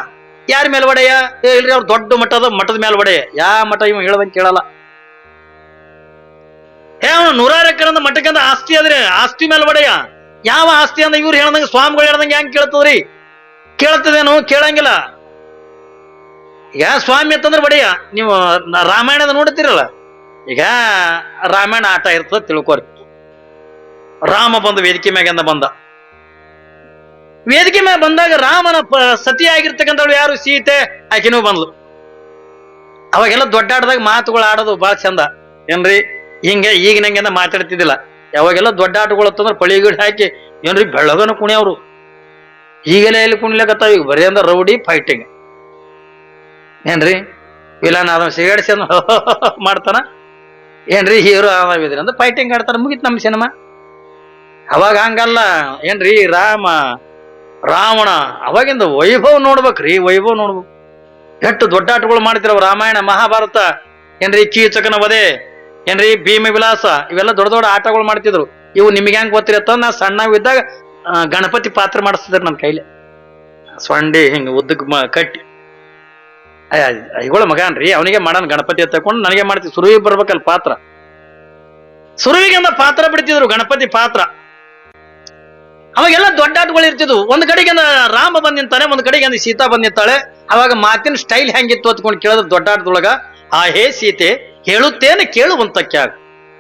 ಯಾರ ಮೇಲೆ ಒಡೆಯ? ಏ, ಇಲ್ರಿ, ಅವ್ರು ದೊಡ್ಡ ಮಠದ ಮಠದ ಮೇಲೆ ಒಡೆಯ. ಯಾ ಮಠ ಇವ ಹೇಳ್ದಂಗೆ ಕೇಳಲ್ಲ. ಏ, ಅವನು ನೂರಾರು ಎಕರಂದ ಮಠಕ್ಕಂದ ಆಸ್ತಿ ಅದ್ರಿ ಆಸ್ತಿ ಮೇಲೆ ಒಡೆಯ. ಯಾವ ಆಸ್ತಿ ಅಂದ ಇವ್ರು ಹೇಳ್ದಂಗೆ, ಸ್ವಾಮಿಗಳು ಹೇಳ್ದಂಗೆ ಹೆಂಗ್ ಕೇಳ್ತದ್ರಿ? ಕೇಳ್ತದೇನು? ಕೇಳಂಗಿಲ್ಲ. ಈಗ ಸ್ವಾಮಿ ಅಂತಂದ್ರೆ ಬಡಿಯ ನೀವು ರಾಮಾಯಣದ ನೋಡ್ತೀರಲ್ಲ ಈಗ ರಾಮಾಯಣ ಆಟ ಇರ್ತದ ತಿಳ್ಕೊರಿ. ರಾಮ ಬಂದು ವೇದಿಕೆ ಮ್ಯಾಗಿಂದ ಬಂದ. ವೇದಿಕೆ ಮ್ಯಾಗ ಬಂದಾಗ ರಾಮನ ಸತಿ ಆಗಿರ್ತಕ್ಕಂಥವ್ಳು ಯಾರು? ಸೀತೆ ಆಕಿನೂ ಬಂದ್ಲು. ಅವಾಗೆಲ್ಲ ದೊಡ್ಡಾಡ್ದಾಗ ಮಾತುಗಳು ಆಡೋದು ಬಹಳ ಚಂದ. ಏನ್ರಿ? ಹಿಂಗೆ ಈಗ ನಂಗೆಂದ ಮಾತಾಡ್ತಿದ್ದಿಲ್ಲ. ಯಾವಾಗೆಲ್ಲ ದೊಡ್ಡ ಆಟಗಳು ಅಂತಂದ್ರೆ ಪಳಿಗಿಡ್ ಹಾಕಿ, ಏನ್ರಿ ಬೆಳಗನ ಕುಣಿಯವ್ರು? ಈಗಲೇ ಎಲ್ಲಿ ಕುಣಿಲಕತ್ತಾವ? ಈಗ ಬರೀ ಅಂದ್ರೆ ರೌಡಿ ಫೈಟಿಂಗ್ ಏನ್ರಿ? ವಿಲನ್ ಅದನ್ನ ಸಿಗಡಿಸಿ ಮಾಡ್ತಾನ? ಏನ್ರಿ ಹೀರೋ ಅದಾವಿದ್ರಿ ಅಂದ್ರೆ ಫೈಟಿಂಗ್ ಆಡ್ತಾರ, ಮುಗಿತ್ ನಮ್ಮ ಸಿನಿಮಾ ಅವಾಗ ಹಂಗಲ್ಲ. ಏನ್ರಿ, ರಾಮ, ರಾವಣ, ಅವಾಗಿಂದ ವೈಭವ ನೋಡ್ಬೇಕ್ರಿ, ವೈಭವ ನೋಡ್ಬೇಕು. ಎಷ್ಟು ದೊಡ್ಡ ಆಟಗಳು ಮಾಡ್ತಿರವ್ ರಾಮಾಯಣ, ಮಹಾಭಾರತ. ಏನ್ರಿ ಕೀಚಕನ ವಧೆ. ಏನ್ರಿ, ಭೀಮ ವಿಲಾಸ, ಇವೆಲ್ಲ ದೊಡ್ಡ ದೊಡ್ಡ ಆಟಗಳು ಮಾಡ್ತಿದ್ರು. ಇವು ನಿಮ್ಗೆ ಹೆಂಗ್ ಗೊತ್ತಿರತ್ತ ನಾ ಸಣ್ಣವಿದ್ದಾಗ ಗಣಪತಿ ಪಾತ್ರ ಮಾಡಿಸ್ತಿದ್ರು ನನ್ನ ಕೈಲಿ. ಸೊಂಡಿ ಹಿಂಗ ಉದ್ದಕ್ಕೆ ಕಟ್ಟಿ. ಐಗಳ ಮಗನ್ರಿ, ಅವನಿಗೆ ಮಾಡನ್ ಗಣಪತಿ ತಕೊಂಡು ನನಗೆ ಮಾಡ್ತಿ ಸುರುವಿ ಬರ್ಬೇಕಲ್ಲ ಪಾತ್ರ. ಸುರುವಿಗೆ ಅಂದ ಪಾತ್ರ ಬಿಡ್ತಿದ್ರು ಗಣಪತಿ ಪಾತ್ರ. ಅವಾಗೆಲ್ಲ ದೊಡ್ಡ ಆಟಗಳು ಇರ್ತಿದ್ವು. ಒಂದ್ ಕಡೆಗೆ ರಾಮ ಬಂದ್ ನಿಂತಾನೆ, ಒಂದ್ ಕಡೆಗೆ ಸೀತಾ ಬಂದ್ ನಿಂತಾಳೆ. ಅವಾಗ ಮಾತಿನ ಸ್ಟೈಲ್ ಹೆಂಗಿತ್ತು ಅತ್ಕೊಂಡು ಕೇಳಿದ್ರು ದೊಡ್ಡ ಆಟದೊಳಗ, ಆ ಹೇ ಸೀತೆ, ಹೇಳುತ್ತೇನೆ ಕೇಳುವಂತಕ್ಯಾಗ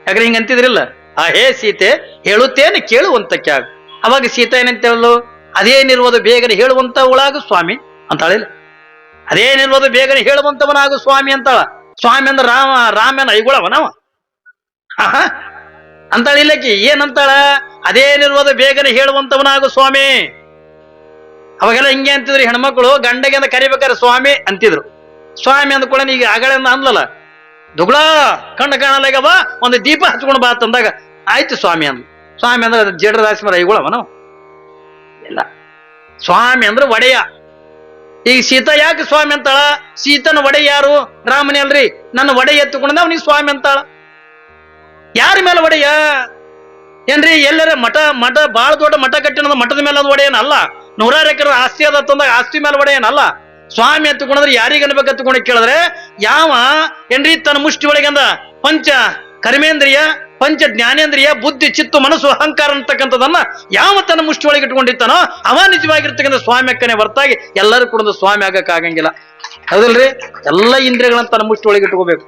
ಯಾಕ್ರೆ ಹಿಂಗ ಆ ಹೇ ಸೀತೆ, ಹೇಳುತ್ತೇನೆ ಕೇಳುವಂತಕ್ಯಾಗ ಅವಾಗ ಸೀತಾ ಏನಂತ ಅದೇನಿರುವುದು ಬೇಗನೆ ಹೇಳುವಂತ ಒಳಗ ಸ್ವಾಮಿ ಅಂತಾಳಿಲ್ಲ ಅದೇನಿರುವುದು ಬೇಗನೆ ಹೇಳುವಂತವನಾಗು ಸ್ವಾಮಿ ಅಂತಾಳ. ಸ್ವಾಮಿ ಅಂದ್ರೆ ರಾಮ, ರಾಮನ ಐಗುಳವನವ ಅಂತಾಳ ಇಲ್ಲಕ್ಕಿ, ಏನಂತಾಳ? ಅದೇನಿರ್ಬೋದು ಬೇಗನೆ ಹೇಳುವಂತವನಾಗು ಸ್ವಾಮಿ. ಅವಾಗೆಲ್ಲ ಹಿಂಗೆ ಅಂತಿದ್ರು ಹೆಣ್ಮಕ್ಳು, ಗಂಡಗೆ ಅಂತ ಕರಿಬೇಕಾರೆ ಸ್ವಾಮಿ ಅಂತಿದ್ರು. ಸ್ವಾಮಿ ಅಂದ್ಕೊಳ್ಳ ಈಗ ಆಗಳಿಂದ ಅಂದ್ಲಲ್ಲ ದುಗ್ಳ ಕಣ್ಣು ಕಾಣಲಾಗವ ಒಂದು ದೀಪ ಹಚ್ಕೊಂಡು ಬಾ ತಂದಾಗ, ಆಯ್ತು ಸ್ವಾಮಿ ಅಂದ್ ಸ್ವಾಮಿ ಅಂದ್ರೆ ಜೇಡ್ರ ದಾಸಿಮರ ಐಗುಳವ ನಾವು ಇಲ್ಲ. ಸ್ವಾಮಿ ಅಂದ್ರೆ ಒಡೆಯ. ಈಗ ಸೀತಾ ಯಾಕೆ ಸ್ವಾಮಿ ಅಂತಾಳ? ಸೀತನ ಒಡೆ ಯಾರು? ರಾಮನೇ ಅಲ್ರಿ. ನನ್ನ ಒಡೆ ಎತ್ತುಕೊಂಡ ಅವನಿಗೆ ಸ್ವಾಮಿ ಅಂತಾಳ. ಯಾರ ಮೇಲೆ ಒಡೆಯ ಏನ್ರಿ, ಎಲ್ಲರ ಮಠ ಮಠ, ಬಾಳ ದೊಡ್ಡ ಮಠ ಕಟ್ಟಿನ ಮಠದ ಮೇಲೆ ಅದು ಒಡೆಯನಲ್ಲ ನೂರಾರು ಎಕರೆ ಆಸ್ತಿ ಅದ ತಂದಾಗ ಆಸ್ತಿ ಮೇಲೆ ಒಡೆಯನಲ್ಲ ಸ್ವಾಮಿ ಎತ್ತುಕೊಂಡ್ರೆ ಯಾರಿಗೆ ಅನ್ಬೇಕು ಎತ್ತುಕೊಂಡು ಕೇಳಿದ್ರೆ, ಯಾವ ಏನ್ರಿ ತನ್ನ ಮುಷ್ಟಿ ಒಳಗಂದ ಪಂಚ ಕರ್ಮೇಂದ್ರಿಯ ಪಂಚ ಜ್ಞಾನೇಂದ್ರಿಯ, ಬುದ್ಧಿ, ಚಿತ್ತು, ಮನಸ್ಸು, ಅಹಂಕಾರ ಅಂತಕ್ಕಂಥದನ್ನ ಯಾವ ತನ್ನ ಮುಷ್ಟಿ ಒಳಗೆ ಇಟ್ಕೊಂಡಿರ್ತಾನೋ ಅವ ನಿಜವಾಗಿರ್ತಕ್ಕಂಥ ಸ್ವಾಮಿ ಅಕ್ಕನೇ ಹೊರತಾಗಿ ಎಲ್ಲರೂ ಕೂಡ ಒಂದು ಸ್ವಾಮಿ ಆಗಕ್ಕೆ ಆಗಂಗಿಲ್ಲ ಹೌದಲ್ರಿ? ಎಲ್ಲ ಇಂದ್ರಿಯಗಳನ್ನ ತನ್ನ ಮುಷ್ಟಿ ಒಳಗೆ ಇಟ್ಕೋಬೇಕು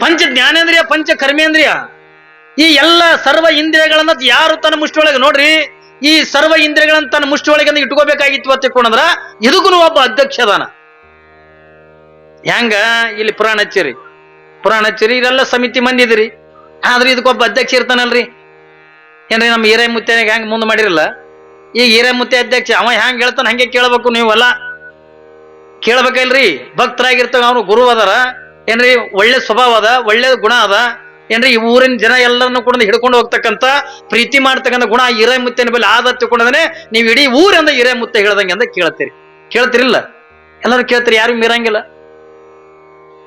ಪಂಚ ಜ್ಞಾನೇಂದ್ರಿಯ, ಪಂಚ ಕರ್ಮೇಂದ್ರಿಯ, ಈ ಎಲ್ಲ ಸರ್ವ ಇಂದ್ರಿಯಗಳನ್ನ ಯಾರು ತನ್ನ ಮುಷ್ಟಿ ಒಳಗೆ ನೋಡ್ರಿ, ಈ ಸರ್ವ ಇಂದ್ರಿಯಗಳನ್ನ ತನ್ನ ಮುಷ್ಟಿ ಒಳಗೆ ಇಟ್ಕೋಬೇಕಾಗಿತ್ತು ಅಂತ ತಿಳ್ಕೊಂಡ್ರ ಇದಕ್ಕೂ ಒಬ್ಬ ಅಧ್ಯಕ್ಷ ಅದಾನ. ಹೆಂಗ? ಇಲ್ಲಿ ಪುರಾಣ ಹಚ್ಚಿರಿ. ಪುರಾಣ ಹಚ್ಚಿರಿ ಸಮಿತಿ ಮಂದಿ ಇದ್ರಿ ಆದ್ರೆ ಇದಕ್ಕೊಬ್ಬ ಅಧ್ಯಕ್ಷ ಇರ್ತಾನಲ್ರಿ. ಏನ್ರಿ ನಮ್ಮ ಹಿರೇ ಮುತ್ತೆನಾಗ ಹೆಂಗ್ ಮುಂದೆ ಮಾಡಿರಲ್ಲ? ಈಗ ಹಿರೇ ಮುತ್ತೆ ಅಧ್ಯಕ್ಷ ಅವ ಹೆಂಗ್ ಹೇಳ್ತಾನ ಹಂಗೆ ಕೇಳಬೇಕು ನೀವಲ್ಲ? ಕೇಳ್ಬೇಕಲ್ರಿ ಭಕ್ತರಾಗಿರ್ತಾವ ಅವ್ರು, ಗುರು ಅದಾರ. ಏನ್ರಿ, ಒಳ್ಳೆ ಸ್ವಭಾವ ಅದ, ಒಳ್ಳೆ ಗುಣ ಅದ. ಏನ್ರಿ, ಈ ಊರಿನ ಜನ ಎಲ್ಲರನ್ನು ಕೂಡ ಹಿಡ್ಕೊಂಡು ಹೋಗ್ತಕ್ಕಂತ ಪ್ರೀತಿ ಮಾಡ್ತಕ್ಕಂಥ ಗುಣ ಹಿರೇ ಮುತ್ತಿನ ಮೇಲೆ ಆದ ತಿಳ್ಕೊಂಡನೆ ನೀವು ಇಡೀ ಊರಿಂದ ಹಿರೇ ಮುತ್ತೆ ಹೇಳ್ದಂಗೆ ಅಂತ ಕೇಳ್ತೀರಿ. ಕೇಳ್ತಿರಿಲ್ಲ? ಎಲ್ಲರೂ ಕೇಳ್ತೀರಿ ಯಾರು ಮೀರಂಗಿಲ್ಲ?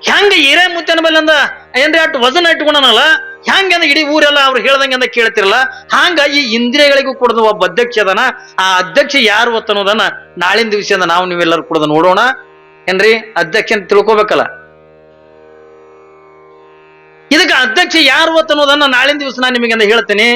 ಹೆಂಗ ಹಿರೇ ಮೇಲೆ ಅಂದ, ಏನ್ರಿ ಅಟ್ಟು ವಜನ ಇಟ್ಕೊಂಡನಲ್ಲ ಹೆಂಗಂದ ಇಡೀ ಊರೆಲ್ಲ ಅವ್ರು ಹೇಳ್ದಂಗೆ ಕೇಳ್ತಿರಲ್ಲ, ಹಾಂಗ ಈ ಇಂದ್ರಿಯಗಳಿಗೂ ಕೂಡ ಒಬ್ಬ ಅಧ್ಯಕ್ಷ ಅದನ, ಆ ಅಧ್ಯಕ್ಷ ಯಾರು ಅನ್ನೋದನ್ನ ನಾಳಿನ ದಿವಸದಿಂದ ನಾವು ನೀವೆಲ್ಲರೂ ಕೂಡ ನೋಡೋಣ. ಏನ್ರಿ, ಅಧ್ಯಕ್ಷ ಅಂತ ತಿಳ್ಕೊಬೇಕಲ್ಲ. ಇದಕ್ಕೆ ಅಧ್ಯಕ್ಷ ಯಾರು ಅನ್ನೋದನ್ನ ನಾಳಿನ ದಿವಸ ನಾನು ನಿಮಗೆ ಹೇಳ್ತೀನಿ.